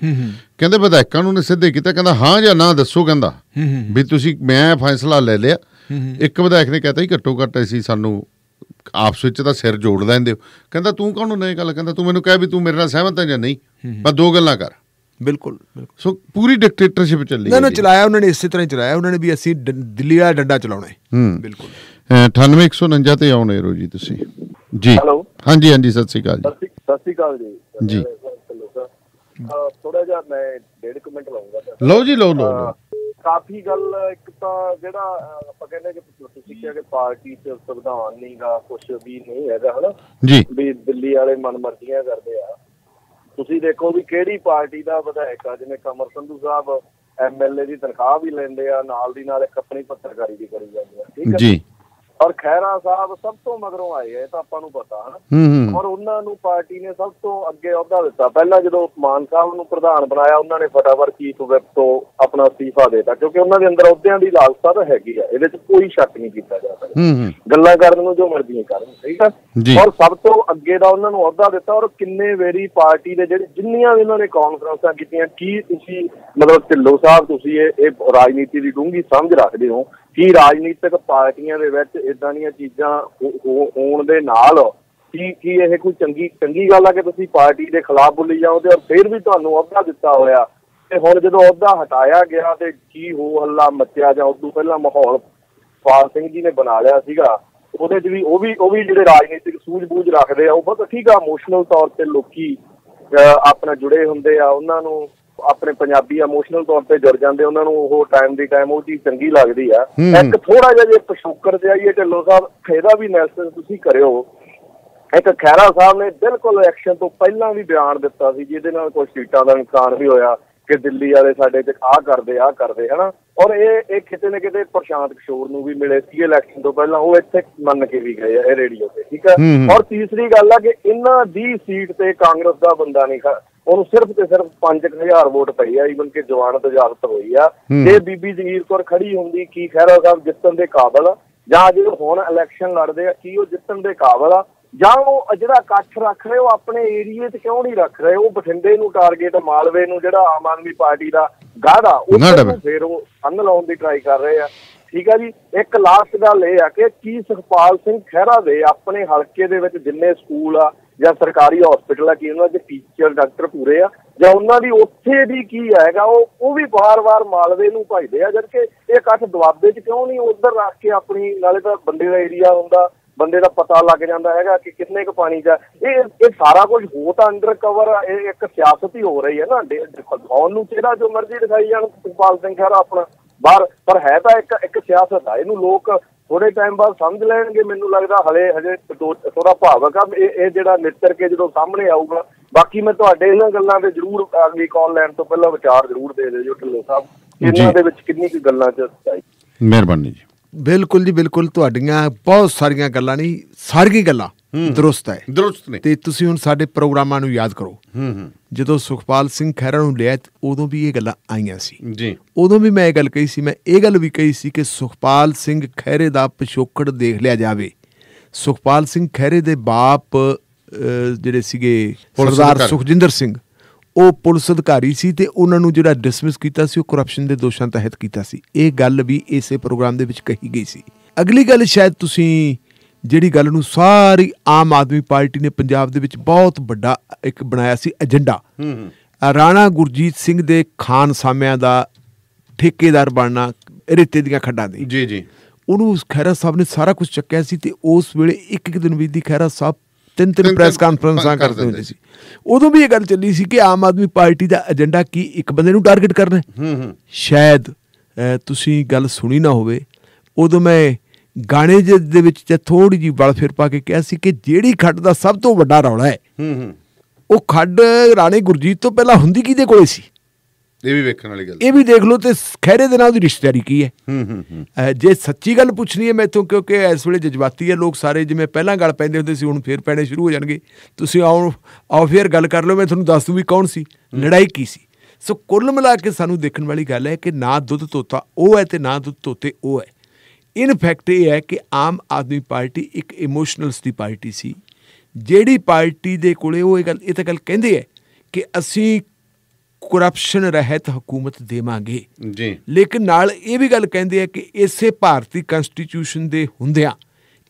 A: ਕਹਿੰਦੇ ਵਿਧਾਇਕਾਂ ਨੂੰ ਨੇ ਸਿੱਧੇ ਕੀਤਾ ਕਹਿੰਦਾ ਹਾਂ ਜਾਂ ਨਾ ਦੱਸੋ ਕਹਿੰਦਾ। ਵੀ ਤੁਸੀਂ ਮੈਂ ਫੈਸਲਾ ਲੈ ਲਿਆ। ਇੱਕ ਵਿਧਾਇਕ ਨੇ ਕਹਤਾ ਹੀ ਘੱਟੋ ਘੱਟ ਅਸੀਂ ਸਾਨੂੰ ਆਪਸ ਵਿੱਚ ਤਾਂ ਸਿਰ ਜੋੜ ਲੈਂਦੇ ਹੋ। ਕਹਿੰਦਾ ਤੂੰ ਕੌਣ ਨੂੰ ਇਹ ਗੱਲ ਕਹਿੰਦਾ? ਤੂੰ ਮੈਨੂੰ ਕਹਿ ਵੀ ਤੂੰ ਮੇਰੇ ਨਾਲ ਸਹਿਮਤ ਹੈ ਜਾਂ ਨਹੀਂ? ਪਰ ਦੋ ਗੱਲਾਂ ਕਰ।
B: ਬਿਲਕੁਲ ਬਿਲਕੁਲ।
A: ਸੋ ਪੂਰੀ ਡਿਕਟੇਟਰਸ਼ਿਪ ਚੱਲੀ
B: ਨਾ ਨਾ। ਚਲਾਇਆ ਉਹਨਾਂ ਨੇ ਇਸੇ ਤਰ੍ਹਾਂ ਹੀ ਚਲਾਇਆ। ਉਹਨਾਂ ਨੇ ਵੀ ਅਸੀਂ ਦਿੱਲੀ ਵਾਲਾ ਡੰਡਾ ਚਲਾਉਣਾ ਹੈ। ਬਿਲਕੁਲ।
A: ਅਹ 98149 ਤੇ ਆਉਣੇ ਰੋ ਜੀ ਤੁਸੀਂ। ਜੀ।
C: ਹੈਲੋ।
A: ਹਾਂਜੀ ਹਾਂਜੀ ਸਤਿ ਸ਼੍ਰੀ ਅਕਾਲ ਜੀ।
C: ਸਤਿ ਸ਼੍ਰੀ ਅਕਾਲ ਜੀ।
A: ਜੀ।
C: ਥੋੜਾ ਜਿਹਾ ਮੈਂ ਡੇਢ ਕੁ ਮਿੰਟ ਲਾਉਂਗਾ।
A: ਲਓ ਜੀ ਲਓ ਲਓ
C: ਕਾਫੀ ਗੱਲ ਇੱਕ ਤਾਂ ਜਿਹੜਾ ਆਪਾਂ ਕਹਿੰਦੇ ਕਿ ਤੁਸੀਂ ਕਿਹਾ ਕਿ ਪਾਰਟੀ ਚ ਸੰਵਿਧਾਨ ਨਹੀਂਗਾ ਕੁਝ ਵੀ ਨਹੀਂ ਹੈਗਾ ਹਨਾ?
A: ਜੀ।
C: ਵੀ ਦਿੱਲੀ ਵਾਲੇ ਮਨਮਰਜ਼ੀਆਂ ਕਰਦੇ ਆ। ਤੁਸੀਂ ਦੇਖੋ ਵੀ ਕਿਹੜੀ ਪਾਰਟੀ ਦਾ ਵਿਧਾਇਕ ਆ ਜਿਵੇਂ ਕਮਰ ਸੰਧੂ ਸਾਹਿਬ ਐਮਐਲਏ ਦੀ ਤਨਖਾਹ ਵੀ ਲੈਂਦੇ ਆ ਨਾਲ ਦੀ ਨਾਲ ਇੱਕ ਆਪਣੀ ਪੱਤਰਕਾਰੀ ਵੀ ਕਰੀ ਜਾਂਦੇ ਆ ਠੀਕ ਹੈ?
A: ਜੀ।
C: ਔਰ ਖੈਰਾ ਸਾਹਿਬ ਸਭ ਤੋਂ ਮਗਰੋਂ ਆਏ ਇਹ ਤਾਂ ਆਪਾਂ ਨੂੰ ਪਤਾ ਹਨਾ? ਔਰ ਉਹਨਾਂ ਨੂੰ ਪਾਰਟੀ ਨੇ ਸਭ ਤੋਂ ਅੱਗੇ ਅਹੁਦਾ ਦਿੱਤਾ। ਪਹਿਲਾਂ ਜਦੋਂ ਮਾਨ ਸਾਹਿਬ ਨੂੰ ਪ੍ਰਧਾਨ ਬਣਾਇਆ ਉਹਨਾਂ ਨੇ ਫਟਾਫਟ ਚੀਫ ਵਿਪ ਤੋਂ ਆਪਣਾ ਅਸਤੀਫਾ ਦਿੱਤਾ ਕਿਉਂਕਿ ਉਹਨਾਂ ਦੇ ਅੰਦਰ ਅਹੁਦਿਆਂ ਦੀ ਲਾਲਸਾ ਤਾਂ ਹੈਗੀ ਆ ਇਹਦੇ 'ਚ ਕੋਈ ਸ਼ੱਕ ਨਹੀਂ ਕੀਤਾ ਜਾ ਸਕਦਾ। ਗੱਲਾਂ ਕਰਨ ਨੂੰ ਜੋ ਮਰਜ਼ੀ ਕਰਨ ਠੀਕ ਆ। ਔਰ ਸਭ ਤੋਂ ਅੱਗੇ ਦਾ ਉਹਨਾਂ ਨੂੰ ਅਹੁਦਾ ਦਿੱਤਾ ਔਰ ਕਿੰਨੇ ਵੇਰੀ ਪਾਰਟੀ ਦੇ ਜਿਹੜੇ ਜਿੰਨੀਆਂ ਵੀ ਉਹਨਾਂ ਨੇ ਕਾਨਫਰੰਸਾਂ ਕੀਤੀਆਂ ਕੀ ਤੁਸੀਂ ਮਤਲਬ ਢਿੱਲੋਂ ਸਾਹਿਬ ਤੁਸੀਂ ਇਹ ਇਹ ਰਾਜਨੀਤੀ ਦੀ ਡੂੰਘੀ ਸਮਝ ਰੱਖਦੇ ਹੋ ਕੀ ਰਾਜਨੀਤਿਕ ਪਾਰਟੀਆਂ ਦੇ ਵਿੱਚ ਇਦਾਂ ਦੀਆਂ ਚੀਜ਼ਾਂ ਹੋਣ ਦੇ ਨਾਲ ਕੀ ਕੀ ਇਹ ਕੋਈ ਚੰਗੀ ਚੰਗੀ ਗੱਲ ਆ ਕਿ ਤੁਸੀਂ ਪਾਰਟੀ ਦੇ ਖਿਲਾਫ ਬੋਲੀ ਜਾਓਗੇ ਔਰ ਫਿਰ ਵੀ ਤੁਹਾਨੂੰ ਅਹੁਦਾ ਦਿੱਤਾ ਹੋਇਆ। ਤੇ ਹੁਣ ਜਦੋਂ ਅਹੁਦਾ ਹਟਾਇਆ ਗਿਆ ਤੇ ਕੀ ਹੋ ਹੱਲਾ ਮੱਚਿਆ ਜਾਂ ਉਦੋਂ ਪਹਿਲਾਂ ਮਾਹੌਲ ਪਾਲ ਸਿੰਘ ਜੀ ਨੇ ਬਣਾ ਲਿਆ ਸੀਗਾ ਉਹਦੇ 'ਚ ਵੀ ਉਹ ਵੀ ਉਹ ਵੀ ਜਿਹੜੇ ਰਾਜਨੀਤਿਕ ਸੂਝ-ਬੂਝ ਰੱਖਦੇ ਆ ਉਹ ਬਹੁਤ ਠੀਕ ਆ। ਇਮੋਸ਼ਨਲ ਤੌਰ ਤੇ ਲੋਕੀ ਅਹ, ਆਪਣਾ ਜੁੜੇ ਹੁੰਦੇ ਆ ਉਹਨਾਂ ਨੂੰ ਆਪਣੇ ਪੰਜਾਬੀ ਇਮੋਸ਼ਨਲ ਤੌਰ ਤੇ ਜੁੜ ਜਾਂਦੇ ਉਹਨਾਂ ਨੂੰ ਉਹ ਟਾਈਮ ਦੀ ਟਾਈਮ ਉਹ ਚੀਜ਼ ਚੰਗੀ ਲੱਗਦੀ ਆ। ਇੱਕ ਥੋੜਾ ਜਿਹਾ ਜੇ ਪਸ਼ੂਕਰ ਤੇ ਆਈਏ ਢਿੱਲੋਂ ਸਾਹਿਬ ਇਹਦਾ ਵੀ ਐਨਾਲਿਸਿਸ ਤੁਸੀਂ ਕਰਿਓ ਇੱਕ ਖੈਰਾ ਸਾਹਿਬ ਨੇ ਬਿਲਕੁਲ ਇਲੈਕਸ਼ਨ ਤੋਂ ਪਹਿਲਾਂ ਵੀ ਬਿਆਨ ਦਿੱਤਾ ਸੀ ਜਿਹਦੇ ਨਾਲ ਕੁਝ ਸੀਟਾਂ ਦਾ ਨੁਕਸਾਨ ਵੀ ਹੋਇਆ ਕਿ ਦਿੱਲੀ ਵਾਲੇ ਸਾਡੇ ਤੇ ਆਹ ਕਰਦੇ ਆਹ ਕਰਦੇ ਹਨਾ ਔਰ ਇਹ ਇਹ ਕਿਤੇ ਨਾ ਕਿਤੇ ਪ੍ਰਸ਼ਾਂਤ ਕਿਸ਼ੋਰ ਨੂੰ ਵੀ ਮਿਲੇ ਸੀ ਇਲੈਕਸ਼ਨ ਤੋਂ ਪਹਿਲਾਂ ਉਹ ਇੱਥੇ ਮੰਨ ਕੇ ਵੀ ਗਏ ਆ ਇਹ ਰੇਡੀਓ ਤੇ ਠੀਕ ਆ। ਔਰ ਤੀਸਰੀ ਗੱਲ ਆ ਕਿ ਇਹਨਾਂ ਦੀ ਸੀਟ ਤੇ ਕਾਂਗਰਸ ਦਾ ਬੰਦਾ ਨਹੀਂ ਖੜਾ ਉਹਨੂੰ ਸਿਰਫ ਤੇ ਸਿਰਫ 5000 ਵੋਟ ਪਈ ਆ ਈਵਨ ਕਿ ਜਵਾਨਤ ਇਜਾਜ਼ਤ ਹੋਈ ਆ। ਜੇ ਬੀਬੀ ਜਗੀਰ ਕੌਰ ਖੜੀ ਹੁੰਦੀ ਕੀ ਖਹਿਰਾ ਸਾਹਿਬ ਜਿੱਤਣ ਦੇ ਕਾਬਲ ਆ? ਜਾਂ ਜੇ ਹੁਣ ਇਲੈਕਸ਼ਨ ਲੜਦੇ ਆ ਕੀ ਉਹ ਜਿੱਤਣ ਦੇ ਕਾਬਲ ਆ? ਜਾਂ ਉਹ ਜਿਹੜਾ ਇਕੱਠ ਰੱਖ ਰਹੇ ਉਹ ਆਪਣੇ ਏਰੀਏ 'ਚ ਕਿਉਂ ਨਹੀਂ ਰੱਖ ਰਹੇ? ਉਹ ਬਠਿੰਡੇ ਨੂੰ ਟਾਰਗੇਟ ਮਾਲਵੇ ਨੂੰ ਜਿਹੜਾ ਆਮ ਆਦਮੀ ਪਾਰਟੀ ਦਾ ਗਾੜਾ।
A: ਨੂੰ
C: ਫਿਰ ਉਹ ਅੰਨ ਲਾਉਣ ਦੀ ਟਰਾਈ ਕਰ ਰਹੇ ਆ। ਠੀਕ ਆ ਜੀ ਇੱਕ ਲਾਸਟ ਗੱਲ ਇਹ ਆ ਕਿ ਕੀ ਸੁਖਪਾਲ ਸਿੰਘ ਖਹਿਰਾ ਦੇ ਆਪਣੇ ਹਲਕੇ ਦੇ ਵਿੱਚ ਜਿੰਨੇ ਸਕੂਲ ਆ ਜਾਂ ਸਰਕਾਰੀ ਹਸਪੀਟਲ ਆ, ਕੀ ਉਹਨਾਂ ਦੇ ਟੀਚਰ ਡਾਕਟਰ ਪੂਰੇ ਆ, ਜਾਂ ਉਹਨਾਂ ਦੀ ਉੱਥੇ ਵੀ ਕੀ ਹੈਗਾ, ਉਹ ਉਹ ਵੀ ਵਾਰ-ਵਾਰ ਮਾਲਵੇ ਨੂੰ ਭਜਦੇ ਆ, ਜਦਕਿ ਇਹ ਇਕੱਠ ਦੁਆਬੇ 'ਚ ਕਿਉਂ ਨਹੀਂ, ਉਧਰ ਰੱਖ ਕੇ ਆਪਣੀ, ਨਾਲੇ ਤਾਂ ਬੰਦੇ ਦਾ ਏਰੀਆ ਹੁੰਦਾ, ਬੰਦੇ ਦਾ ਪਤਾ ਲੱਗ ਜਾਂਦਾ ਹੈਗਾ ਕਿ ਕਿੰਨੇ ਕੁ ਪਾਣੀ ਦਾ, ਇਹ ਇਹ ਸਾਰਾ ਕੁਝ ਹੋ ਤਾਂ ਅੰਡਰ ਕਵਰ ਇਹ ਇੱਕ ਸਿਆਸਤ ਹੀ ਹੋ ਰਹੀ ਹੈ ਨਾ ਦਿਖਾਉਣ ਨੂੰ ਚਿਹਰਾ ਜੋ ਮਰਜ਼ੀ ਦਿਖਾਈ ਜਾਣ ਸੁਖਪਾਲ ਸਿੰਘ ਖਹਿਰਾ ਆਪਣਾ। ਬਾਹਰ ਪਰ ਹੈ ਤਾਂ ਇੱਕ ਇੱਕ ਸਿਆਸਤ ਆ। ਇਹਨੂੰ ਲੋਕ ਥੋੜੇ ਟਾਈਮ ਬਾਅਦ ਸਮਝ ਲੈਣਗੇ ਮੈਨੂੰ ਲੱਗਦਾ ਹਲੇ ਹਜੇ ਥੋੜਾ ਭਾਵਕ ਆ ਇਹ ਇਹ ਜਿਹੜਾ ਨਿੱਤਰ ਕੇ ਜਦੋਂ ਸਾਹਮਣੇ ਆਊਗਾ ਬਾਕੀ ਮੈਂ ਤੁਹਾਡੇ ਇਹਨਾਂ ਗੱਲਾਂ ਤੇ ਜ਼ਰੂਰ ਅਗਲੀ ਕਾਲ ਲੈਣ ਤੋਂ ਪਹਿਲਾਂ ਵਿਚਾਰ ਜ਼ਰੂਰ ਦੇ ਦਿਓ ਢਿੱਲੋਂ ਸਾਹਿਬ ਇਹਨਾਂ। ਦੇ ਵਿੱਚ ਕਿੰਨੀ ਕੁ ਗੱਲਾਂ ਚ ਸੱਚਾਈ।
A: ਮਿਹਰਬਾਨੀ ਜੀ।
B: ਬਿਲਕੁਲ ਜੀ ਬਿਲਕੁਲ। ਤੁਹਾਡੀਆਂ ਬਹੁਤ ਸਾਰੀਆਂ ਗੱਲਾਂ ਨਹੀਂ ਸਾਰੀਆਂ ਗੱਲਾਂ। ਦਰੁਸਤ ਹੈ।
A: ਦਰੁਸਤ ਨੇ।
B: ਤੇ ਤੁਸੀਂ ਹੁਣ ਸਾਡੇ ਪ੍ਰੋਗਰਾਮਾਂ ਨੂੰ ਯਾਦ ਕਰੋ।
A: ਹੂੰ ਹੂੰ।
B: ਜਦੋਂ ਸੁਖਪਾਲ ਸਿੰਘ ਖਹਿਰਾ ਨੂੰ ਲਿਆ ਉਦੋਂ ਵੀ ਇਹ ਗੱਲਾਂ ਆਈਆਂ ਸੀ।
A: ਜੀ।
B: ਉਦੋਂ ਵੀ ਮੈਂ ਇਹ ਗੱਲ ਕਹੀ ਸੀ ਮੈਂ ਇਹ ਗੱਲ ਵੀ ਕਹੀ ਸੀ ਕਿ ਸੁਖਪਾਲ ਸਿੰਘ ਖਹਿਰੇ ਦਾ ਪਿਛੋਕੜ ਦੇਖ ਲਿਆ ਜਾਵੇ। ਸੁਖਪਾਲ ਸਿੰਘ ਖਹਿਰੇ ਦੇ ਬਾਪ ਜਿਹੜੇ ਸੀਗੇ ਸਰਦਾਰ। ਸੁਖਜਿੰਦਰ ਸਿੰਘ ਉਹ ਪੁਲਿਸ ਅਧਿਕਾਰੀ ਸੀ ਤੇ ਉਹਨਾਂ ਨੂੰ ਜਿਹੜਾ ਡਿਸਮਿਸ ਕੀਤਾ ਸੀ ਉਹ ਕਰਪਸ਼ਨ ਦੇ ਦੋਸ਼ਾਂ ਤਹਿਤ ਕੀਤਾ ਸੀ। ਇਹ ਗੱਲ ਵੀ ਇਸੇ ਪ੍ਰੋਗਰਾਮ ਦੇ ਵਿੱਚ ਕਹੀ ਗਈ ਸੀ। ਅਗਲੀ ਗੱਲ ਸ਼ਾਇਦ ਤੁਸੀਂ ਜਿਹੜੀ ਗੱਲ ਨੂੰ ਸਾਰੀ ਆਮ ਆਦਮੀ ਪਾਰਟੀ ਨੇ ਪੰਜਾਬ ਦੇ ਵਿੱਚ ਬਹੁਤ ਵੱਡਾ ਇੱਕ ਬਣਾਇਆ ਸੀ ਏਜੰਡਾ। ਰਾਣਾ ਗੁਰਜੀਤ ਸਿੰਘ ਦੇ ਖਾਨ ਸਾਮਿਆਂ ਦਾ ਠੇਕੇਦਾਰ ਬਣਨਾ ਰੇਤੇ ਦੀਆਂ ਖੱਡਾਂ ਦੇ।
A: ਜੀ ਜੀ।
B: ਉਹਨੂੰ ਖੈਰਾ ਸਾਹਿਬ ਨੇ ਸਾਰਾ ਕੁਝ ਚੱਕਿਆ ਸੀ ਤੇ ਉਸ ਵੇਲੇ ਇੱਕ ਇੱਕ ਦਿਨ ਦੀ ਖੈਰਾ ਸਾਹਿਬ ਤਿੰਨ ਤਿੰਨ ਪ੍ਰੈਸ ਕਾਨਫਰੰਸਾਂ
A: ਕਰ
B: ਕਰਦੇ ਹੁੰਦੇ ਸੀ। ਉਦੋਂ ਵੀ ਇਹ ਗੱਲ ਚੱਲੀ ਸੀ ਕਿ ਆਮ ਆਦਮੀ ਪਾਰਟੀ ਦਾ ਏਜੰਡਾ ਕੀ ਇੱਕ ਬੰਦੇ ਨੂੰ ਟਾਰਗੇਟ ਕਰਨਾ ਹੈ?
A: ਹੂੰ ਹੂੰ।
B: ਸ਼ਾਇਦ ਤੁਸੀਂ ਗੱਲ ਸੁਣੀ ਨਾ ਹੋਵੇ ਉਦੋਂ ਮੈਂ ਗਾਣੇ ਦੇ ਵਿੱਚ ਤੇ ਥੋੜੀ ਜੀ ਵਲ ਫਿਰ ਪਾ ਕੇ ਕਿਹਾ ਸੀ ਕਿ ਜਿਹੜੀ ਖੱਡ ਦਾ ਸਭ ਤੋਂ ਵੱਡਾ ਰੌਲਾ ਹੈ
A: ਹੂੰ ਹੂੰ।
B: ਉਹ ਖੱਡ ਰਾਣੇ ਗੁਰਜੀਤ ਤੋਂ ਪਹਿਲਾਂ ਹੁੰਦੀ ਕਿਹਦੇ ਕੋਲੇ ਸੀ?
A: ਇਹ ਵੀ ਵੇਖਣ ਵਾਲੀ ਗੱਲ
B: ਇਹ ਵੀ ਦੇਖ ਲਓ ਤੇ ਖਹਿਰੇ ਦੇ ਨਾਲ ਉਹਦੀ ਰਿਸ਼ਤੇਦਾਰੀ ਕੀ ਹੈ?
A: ਹੂੰ ਹੂੰ
B: ਜੇ ਸੱਚੀ ਗੱਲ ਪੁੱਛਣੀ ਹੈ ਮੈਥੋਂ ਕਿਉਂਕਿ ਇਸ ਵੇਲੇ ਜਜ਼ਬਾਤੀ ਹੈ ਲੋਕ ਸਾਰੇ ਜਿਵੇਂ ਪਹਿਲਾਂ ਗੱਲ ਪੈਂਦੇ ਹੁੰਦੇ ਸੀ ਹੁਣ ਫੇਰ ਪੈਣੇ ਸ਼ੁਰੂ ਹੋ ਜਾਣਗੇ। ਤੁਸੀਂ ਆਓ ਆਓ ਫੇਰ ਗੱਲ ਕਰ ਲਓ ਮੈਂ ਤੁਹਾਨੂੰ ਦੱਸ ਦੂੰ ਵੀ ਕੌਣ ਸੀ ਲੜਾਈ ਕੀ ਸੀ। ਸੋ ਕੁੱਲ ਮਿਲਾ ਕੇ ਸਾਨੂੰ ਦੇਖਣ ਵਾਲੀ ਗੱਲ ਹੈ ਕਿ ਨਾ ਦੁੱਧ ਤੋਤਾ ਉਹ ਹੈ ਤੇ ਨਾ ਦੁੱਧ ਤੋਤੇ ਉਹ ਹੈ। ਇਨ ਫੈਕਟ ਇਹ ਹੈ ਕਿ ਆਮ ਆਦਮੀ ਪਾਰਟੀ ਇੱਕ ਇਮੋਸ਼ਨਲਸ ਦੀ ਪਾਰਟੀ ਸੀ। ਜਿਹੜੀ ਪਾਰਟੀ ਦੇ ਕੋਲੇ ਉਹ ਇਹ ਗੱਲ ਇਹ ਤਾਂ ਗੱਲ ਕਹਿੰਦੇ ਹੈ ਕਿ ਅਸੀਂ ਕਰਪਸ਼ਨ ਰਹਿਤ ਹਕੂਮਤ ਦੇਵਾਂਗੇ।
A: ਜੀ।
B: ਲੇਕਿਨ ਨਾਲ ਇਹ ਵੀ ਗੱਲ ਕਹਿੰਦੇ ਆ ਕਿ ਇਸੇ ਭਾਰਤੀ ਕਨਸਟੀਟਿਊਸ਼ਨ ਦੇ ਹੁੰਦਿਆਂ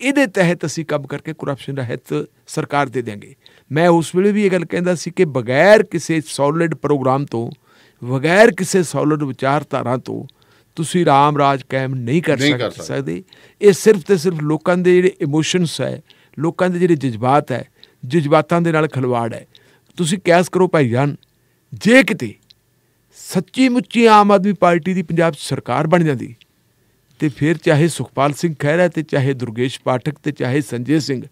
B: ਇਹਦੇ ਤਹਿਤ ਅਸੀਂ ਕੰਮ ਕਰਕੇ ਕਰਪਸ਼ਨ ਰਹਿਤ ਸਰਕਾਰ ਦੇ ਦਿਆਂਗੇ। ਮੈਂ ਉਸ ਵੇਲੇ ਵੀ ਇਹ ਗੱਲ ਕਹਿੰਦਾ ਸੀ ਕਿ ਬਗੈਰ ਕਿਸੇ ਸੋਲਿਡ ਪ੍ਰੋਗਰਾਮ ਤੋਂ ਬਗੈਰ ਕਿਸੇ ਸੋਲਿਡ ਵਿਚਾਰਧਾਰਾ ਤੋਂ ਤੁਸੀਂ ਰਾਮ ਰਾਜ ਕਾਇਮ ਨਹੀਂ ਕਰ ਸਕਦੇ। ਇਹ ਸਿਰਫ ਤੇ ਸਿਰਫ ਲੋਕਾਂ ਦੇ ਜਿਹੜੇ ਇਮੋਸ਼ਨਸ ਹੈ ਲੋਕਾਂ ਦੇ ਜਿਹੜੇ ਜਜ਼ਬਾਤ ਹੈ ਜਜ਼ਬਾਤਾਂ ਦੇ ਨਾਲ ਖਲਵਾੜ ਹੈ। ਤੁਸੀਂ ਕਿਆਸ ਕਰੋ ਭਾਈਜਾਨ ਜੇ ਕਿਤੇ ਸੱਚੀ ਮੁੱਚੀ ਆਮ ਆਦਮੀ ਪਾਰਟੀ ਦੀ ਪੰਜਾਬ ਸਰਕਾਰ ਬਣ ਜਾਂਦੀ ਤੇ ਫਿਰ ਚਾਹੇ ਸੁਖਪਾਲ ਸਿੰਘ ਖਹਿਰਾ ਤੇ ਚਾਹੇ ਦੁਰਗੇਸ਼ ਪਾਠਕ ਤੇ ਚਾਹੇ ਸੰਜੇ ਸਿੰਘ